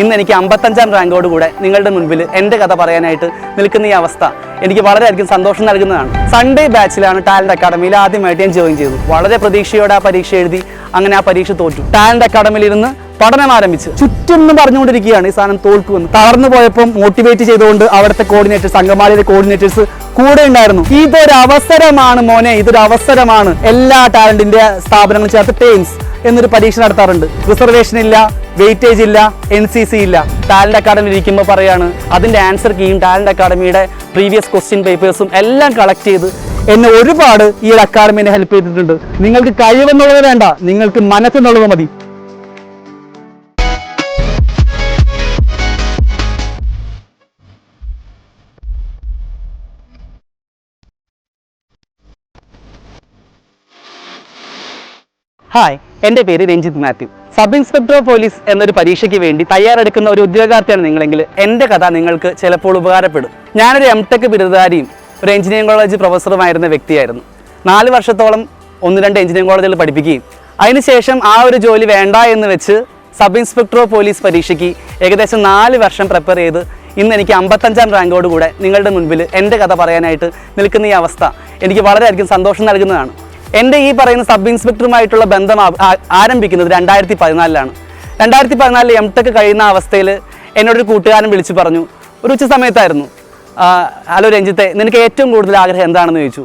ഇന്ന് എനിക്ക് അമ്പത്തഞ്ചാം റാങ്കോട് കൂടെ നിങ്ങളുടെ മുൻപിൽ എന്റെ കഥ പറയാനായിട്ട് നിൽക്കുന്ന ഈ അവസ്ഥ എനിക്ക് വളരെയധികം സന്തോഷം നൽകുന്നതാണ്. സൺഡേ ബാച്ചിലാണ് ടാലന്റ് അക്കാഡമിയിൽ ആദ്യമായിട്ട് ഞാൻ ജോയിൻ ചെയ്തു വളരെ പ്രതീക്ഷയോടെ ആ പരീക്ഷ എഴുതി അങ്ങനെ ആ പരീക്ഷ തോറ്റു. ടാലന്റ് അക്കാഡമിയിൽ ഇരുന്ന് പഠനം ആരംഭിച്ച് ചുറ്റും നിന്ന് പറഞ്ഞുകൊണ്ടിരിക്കുകയാണ് ഈ സാധനം തോൽക്കുമെന്ന് തളർന്നു പോയപ്പോൾ മോട്ടിവേറ്റ് ചെയ്തുകൊണ്ട് അവിടുത്തെ കോർഡിനേറ്റേഴ്സ് അങ്കമാലിയിലെ കോർഡിനേറ്റേഴ്സ് കൂടെ ഉണ്ടായിരുന്നു. ഇതൊരു അവസരമാണ് മോനെ ഇതൊരു അവസരമാണ്. എല്ലാ ടാലന്റിന്റെ സ്ഥാപനങ്ങളും ചേർത്ത് ടേംസ് എന്നൊരു പരീക്ഷ നടത്താറുണ്ട്. റിസർവേഷൻ ഇല്ല വെയിറ്റേജ് ഇല്ല എൻ സി സി ഇല്ല. ടാലന്റ് അക്കാഡമി ഇരിക്കുമ്പോൾ പറയാണ് അതിന്റെ ആൻസർ കീയും ടാലന്റ് അക്കാഡമിയുടെ പ്രീവിയസ് ക്വസ്റ്റ്യൻ പേപ്പേഴ്സും എല്ലാം കളക്ട് ചെയ്ത് എന്നെ ഒരുപാട് ഈ ഒരു അക്കാഡമിനെ ഹെൽപ്പ് ചെയ്തിട്ടുണ്ട്. നിങ്ങൾക്ക് കഴിവെന്നുള്ളത് വേണ്ട നിങ്ങൾക്ക് മനസ്സെന്നുള്ളത് മതി. ഹായ് എന്റെ പേര് Ranjith Mathew. Sub inspector police എന്നൊരു പരീക്ഷയ്ക്ക് വേണ്ടി തയ്യാറെടുക്കുന്ന ഒരു ഉദ്യോഗാർത്ഥിയാണ് നിങ്ങളെങ്കിൽ എന്റെ കഥ നിങ്ങൾക്ക് ചിലപ്പോൾ ഉപകാരപ്പെടും. ഞാനൊരു എം ടെക് ബിരുദധാരിയും ഒരു എഞ്ചിനീയറിംഗ് കോളേജ് പ്രൊഫസറുമായിരുന്ന വ്യക്തിയായിരുന്നു. നാല് വർഷത്തോളം ഒന്ന് രണ്ട് എഞ്ചിനീയറിംഗ് കോളേജിൽ പഠിപ്പിക്കുകയും അതിനുശേഷം ആ ഒരു ജോലി വേണ്ട എന്ന് വെച്ച് സബ് ഇൻസ്പെക്ടർ പോലീസ് പരീക്ഷയ്ക്ക് ഏകദേശം നാല് വർഷം പ്രിപ്പയർ ചെയ്ത് ഇന്ന് എനിക്ക് അമ്പത്തഞ്ചാം റാങ്കോട് കൂടെ നിങ്ങളുടെ മുൻപിൽ എന്റെ കഥ പറയാനായിട്ട് നിൽക്കുന്ന ഈ അവസ്ഥ എനിക്ക് വളരെയധികം സന്തോഷം നൽകുന്നതാണ്. എന്റെ ഈ പറയുന്ന സബ് ഇൻസ്പെക്ടറുമായിട്ടുള്ള ബന്ധം ആരംഭിക്കുന്നത് രണ്ടായിരത്തി പതിനാലിലാണ് രണ്ടായിരത്തി പതിനാലിൽ എം ടെക് കഴിയുന്ന അവസ്ഥയിൽ എന്നോടൊരു കൂട്ടുകാരൻ വിളിച്ചു പറഞ്ഞു ഒരു ഉച്ച സമയത്തായിരുന്നു. ഹലോ രഞ്ജിത്തെ നിനക്ക് ഏറ്റവും കൂടുതൽ ആഗ്രഹം എന്താണെന്ന് ചോദിച്ചു.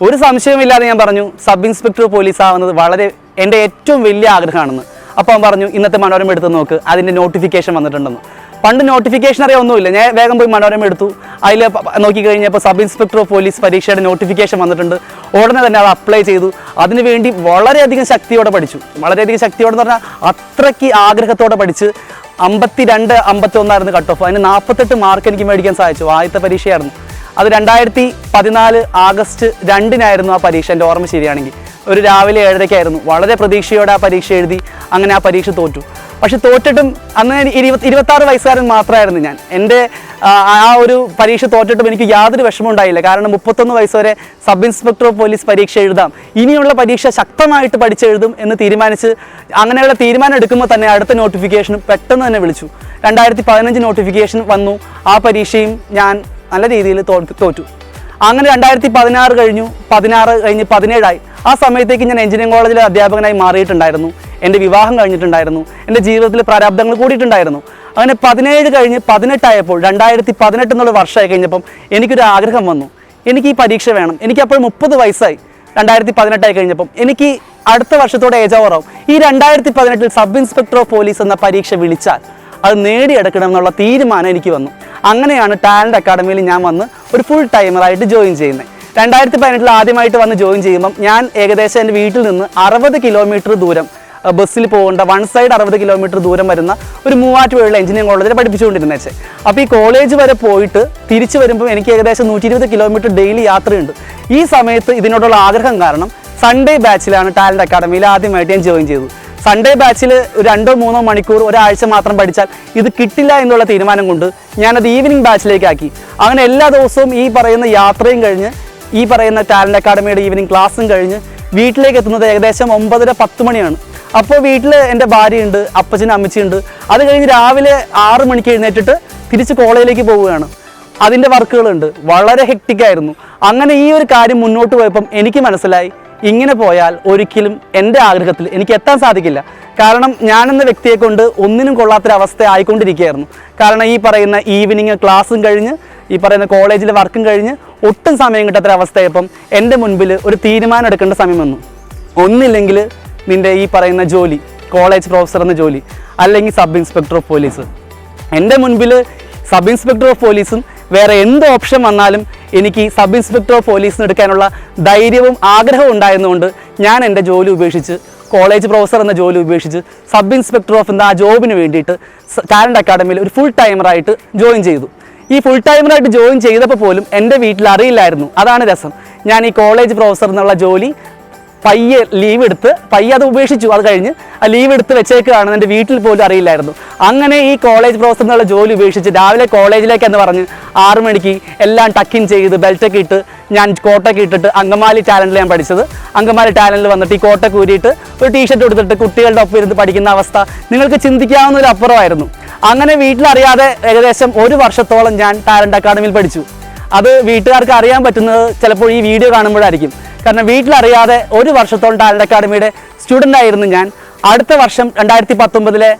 ഒരു സംശയമില്ലാതെ ഞാൻ പറഞ്ഞു സബ് ഇൻസ്പെക്ടർ പോലീസ് ആവുന്നത് വളരെ എന്റെ ഏറ്റവും വലിയ ആഗ്രഹമാണെന്ന്. അപ്പോൾ അവൻ പറഞ്ഞു ഇന്നത്തെ മനോരമ എടുത്ത് നോക്ക് അതിന്റെ നോട്ടിഫിക്കേഷൻ വന്നിട്ടുണ്ടെന്ന്. പണ്ട് നോട്ടിഫിക്കേഷൻ അറിയാൻ ഒന്നുമില്ല ഞാൻ വേഗം പോയി മനോരമ എടുത്തു. അതിൽ നോക്കിക്കഴിഞ്ഞപ്പോൾ സബ് ഇൻസ്പെക്ടർ ഓഫ് പോലീസ് പരീക്ഷയുടെ നോട്ടിഫിക്കേഷൻ വന്നിട്ടുണ്ട്. ഉടനെ തന്നെ അത് അപ്ലൈ ചെയ്തു. അതിനുവേണ്ടി വളരെയധികം ശക്തിയോടെ പഠിച്ചു. വളരെയധികം ശക്തിയോടെ എന്ന് പറഞ്ഞാൽ അത്രയ്ക്ക് ആഗ്രഹത്തോടെ പഠിച്ച് അമ്പത്തി രണ്ട് അമ്പത്തി ഒന്നായിരുന്നു കട്ട് ഓഫ് അതിന് നാൽപ്പത്തെട്ട് മാർക്ക് എനിക്ക് മേടിക്കാൻ സാധിച്ചു ആദ്യത്തെ പരീക്ഷയായിരുന്നു. അത് രണ്ടായിരത്തി പതിനാല് ആഗസ്റ്റ് രണ്ടിനായിരുന്നു ആ പരീക്ഷ. എന്റെ ഓർമ്മ ശരിയാണെങ്കിൽ. ഒരു രാവിലെ ഏഴരയ്ക്കായിരുന്നു. വളരെ പ്രതീക്ഷയോടെ ആ പരീക്ഷ എഴുതി അങ്ങനെ ആ പരീക്ഷ തോറ്റു. പക്ഷെ തോറ്റിട്ടും അന്ന് ഇരുപത്തി ഇരുപത്താറ് വയസ്സുകാരൻ മാത്രമായിരുന്നു ഞാൻ. എന്റെ ആ, ഒരു പരീക്ഷ തോറ്റിട്ടും എനിക്ക് യാതൊരു വിഷമം ഉണ്ടായില്ല. കാരണം മുപ്പത്തൊന്ന് വയസ്സ് വരെ സബ് ഇൻസ്പെക്ടർ ഓഫ് പോലീസ് പരീക്ഷ എഴുതാം. ഇനിയുള്ള പരീക്ഷ ശക്തമായിട്ട് പഠിച്ചെഴുതും എന്ന് തീരുമാനിച്ച് അങ്ങനെയുള്ള തീരുമാനം എടുക്കുമ്പോൾ തന്നെ അടുത്ത നോട്ടിഫിക്കേഷനും പെട്ടെന്ന് തന്നെ വിളിച്ചു. രണ്ടായിരത്തി പതിനഞ്ച് നോട്ടിഫിക്കേഷൻ വന്നു. ആ പരീക്ഷയും ഞാൻ നല്ല രീതിയിൽ തോറ്റു. അങ്ങനെ രണ്ടായിരത്തി പതിനാറ് കഴിഞ്ഞു. പതിനാറ് കഴിഞ്ഞ് പതിനേഴായി. ആ സമയത്തേക്ക് ഞാൻ എഞ്ചിനീയറിംഗ് കോളേജിലെ അധ്യാപകനായി മാറിയിട്ടുണ്ടായിരുന്നു. എന്റെ വിവാഹം കഴിഞ്ഞിട്ടുണ്ടായിരുന്നു. എന്റെ ജീവിതത്തിൽ പ്രാരാബ്ദങ്ങൾ കൂടിയിട്ടുണ്ടായിരുന്നു. അങ്ങനെ പതിനേഴ് കഴിഞ്ഞ് പതിനെട്ടായപ്പോൾ രണ്ടായിരത്തി പതിനെട്ട് എന്നുള്ള വർഷമായി കഴിഞ്ഞപ്പം എനിക്കൊരു ആഗ്രഹം വന്നു. എനിക്ക് ഈ പരീക്ഷ വേണം. എനിക്ക് അപ്പോൾ മുപ്പത് വയസ്സായി. രണ്ടായിരത്തി പതിനെട്ടായി കഴിഞ്ഞപ്പം എനിക്ക് അടുത്ത വർഷത്തോടെ ഏജ് ഓവറാവും ഈ രണ്ടായിരത്തി പതിനെട്ടിൽ സബ് ഇൻസ്പെക്ടർ ഓഫ് പോലീസ് എന്ന പരീക്ഷ വിളിച്ചാൽ അത് നേടിയെടുക്കണം എന്നുള്ള തീരുമാനം എനിക്ക് വന്നു. അങ്ങനെയാണ് ടാലന്റ് അക്കാഡമിയിൽ ഞാൻ വന്ന് ഒരു ഫുൾ ടൈമറായിട്ട് ജോയിൻ ചെയ്യുന്നത്. രണ്ടായിരത്തി പതിനെട്ടിൽ ആദ്യമായിട്ട് വന്ന് ജോയിൻ ചെയ്യുമ്പം ഞാൻ ഏകദേശം എന്റെ വീട്ടിൽ നിന്ന് അറുപത് കിലോമീറ്റർ ദൂരം ബസ്സിൽ പോകേണ്ട വൺ സൈഡ് അറുപത് കിലോമീറ്റർ ദൂരം വരുന്ന ഒരു മൂവാറ്റുപുഴയുള്ള എഞ്ചിനീയറിംഗ് കോളേജിൽ പഠിപ്പിച്ചുകൊണ്ടിരുന്നത് വെച്ചേ അപ്പോൾ ഈ കോളേജ് വരെ പോയിട്ട് തിരിച്ചു വരുമ്പോൾ എനിക്ക് ഏകദേശം നൂറ്റി ഇരുപത് കിലോമീറ്റർ ഡെയിലി യാത്രയുണ്ട്. ഈ സമയത്ത് ഇതിനോടുള്ള ആഗ്രഹം കാരണം സൺഡേ ബാച്ചിലാണ് ടാലന്റ് അക്കാഡമിയിൽ ആദ്യമായിട്ട് ഞാൻ ജോയിൻ ചെയ്തത്. സൺഡേ ബാച്ചിൽ രണ്ടോ മൂന്നോ മണിക്കൂർ ഒരാഴ്ച മാത്രം പഠിച്ചാൽ ഇത് കിട്ടില്ല എന്നുള്ള തീരുമാനം കൊണ്ട് ഞാനത് ഈവനിങ് ബാച്ചിലേക്കാക്കി അങ്ങനെ എല്ലാ ദിവസവും ഈ പറയുന്ന യാത്രയും കഴിഞ്ഞ് ഈ പറയുന്ന ടാലന്റ് അക്കാഡമിയുടെ ഈവനിങ് ക്ലാസ്സും കഴിഞ്ഞ് വീട്ടിലേക്ക് എത്തുന്നത് ഏകദേശം ഒമ്പതര പത്ത് മണിയാണ്. അപ്പോൾ വീട്ടിൽ എന്റെ ഭാര്യയുണ്ട് അപ്പച്ചനും അമ്മച്ചിയുണ്ട്. അത് കഴിഞ്ഞ് രാവിലെ ആറ് മണിക്ക് എഴുന്നേറ്റിട്ട് തിരിച്ച് കോളേജിലേക്ക് പോവുകയാണ്. അതിന്റെ വർക്കുകളുണ്ട്. വളരെ ഹെക്റ്റിക്കായിരുന്നു അങ്ങനെ ഈ ഒരു കാര്യം മുന്നോട്ട് പോയപ്പം എനിക്ക് മനസ്സിലായി ഇങ്ങനെ പോയാൽ ഒരിക്കലും എന്റെ ആഗ്രഹത്തിൽ എനിക്ക് എത്താൻ സാധിക്കില്ല. കാരണം ഞാനെന്ന വ്യക്തിയെ കൊണ്ട് ഒന്നിനും കൊള്ളാത്തൊരവസ്ഥ ആയിക്കൊണ്ടിരിക്കുകയായിരുന്നു. കാരണം ഈ പറയുന്ന ഈവനിങ് ക്ലാസ്സും കഴിഞ്ഞ് ഈ പറയുന്ന കോളേജിലെ വർക്കും കഴിഞ്ഞ് ഒട്ടും സമയം കിട്ടാത്തൊരവസ്ഥയപ്പം എന്റെ മുൻപിൽ ഒരു തീരുമാനം എടുക്കേണ്ട സമയം വന്നു. ഒന്നില്ലെങ്കിൽ നിന്റെ ഈ പറയുന്ന ജോലി കോളേജ് പ്രൊഫസർ എന്ന ജോലി അല്ലെങ്കിൽ സബ് ഇൻസ്പെക്ടർ ഓഫ് പോലീസ് എന്റെ മുൻപിൽ സബ് ഇൻസ്പെക്ടർ ഓഫ് പോലീസും വേറെ എന്ത് ഓപ്ഷൻ വന്നാലും എനിക്ക് സബ് ഇൻസ്പെക്ടർ ഓഫ് പോലീസിന് എടുക്കാനുള്ള ധൈര്യവും ആഗ്രഹവും ഉണ്ടായിരുന്നുകൊണ്ട് ഞാൻ എന്റെ ജോലി ഉപേക്ഷിച്ച് കോളേജ് പ്രൊഫസർ എന്ന ജോലി ഉപേക്ഷിച്ച് സബ് ഇൻസ്പെക്ടർ ഓഫ് എന്ന ആ ജോബിന് വേണ്ടിയിട്ട് ടാലന്റ് അക്കാഡമിയിൽ ഒരു ഫുൾ ടൈമറായിട്ട് ജോയിൻ ചെയ്തു. ഈ ഫുൾ ടൈമറായിട്ട് ജോയിൻ ചെയ്തപ്പോൾ പോലും എന്റെ വീട്ടിൽ അറിയില്ലായിരുന്നു. അതാണ് രസം. ഞാൻ ഈ കോളേജ് പ്രൊഫസർ എന്നുള്ള ജോലി പയ്യെ ലീവ് എടുത്ത് പയ്യെ അത് ഉപേക്ഷിച്ചു. അത് കഴിഞ്ഞ് ആ ലീവ് എടുത്ത് വെച്ചേക്കാണ് എന്റെ വീട്ടിൽ പോലും അറിയില്ലായിരുന്നു. അങ്ങനെ ഈ കോളേജ് പ്രൊഫസർ എന്നുള്ള ജോലി ഉപേക്ഷിച്ച് രാവിലെ കോളേജിലേക്ക് എന്ന് പറഞ്ഞ് ആറ് മണിക്ക് എല്ലാം ടക്കിൻ ചെയ്ത് ബെൽറ്റൊക്കെ ഇട്ട് ഞാൻ കോട്ടൊക്കെ ഇട്ടിട്ട് അങ്കമാലി ടാലന്റിൽ ഞാൻ പഠിച്ചത്. അങ്കമാലി ടാലന്റിൽ വന്നിട്ട് ഈ കോട്ടൊക്കെ ഊരിയിട്ട് ഒരു ടീഷർട്ട് എടുത്തിട്ട് കുട്ടികളുടെ ഒപ്പം ഇരുന്ന് പഠിക്കുന്ന അവസ്ഥ നിങ്ങൾക്ക് ചിന്തിക്കാവുന്ന ഒരു അപ്പുറമായിരുന്നു. അങ്ങനെ വീട്ടിലറിയാതെ ഏകദേശം ഒരു വർഷത്തോളം ഞാൻ ടാലന്റ് അക്കാദമിയിൽ പഠിച്ചു. അത് വീട്ടുകാർക്ക് അറിയാൻ പറ്റുന്നത് ചിലപ്പോൾ ഈ വീഡിയോ കാണുമ്പോഴായിരിക്കും. കാരണം വീട്ടിലറിയാതെ ഒരു വർഷത്തോളം ടാലന്റ് അക്കാദമിയുടെ സ്റ്റുഡന്റ് ആയിരുന്നു ഞാൻ. അടുത്ത വർഷം രണ്ടായിരത്തി പത്തൊമ്പതിലെ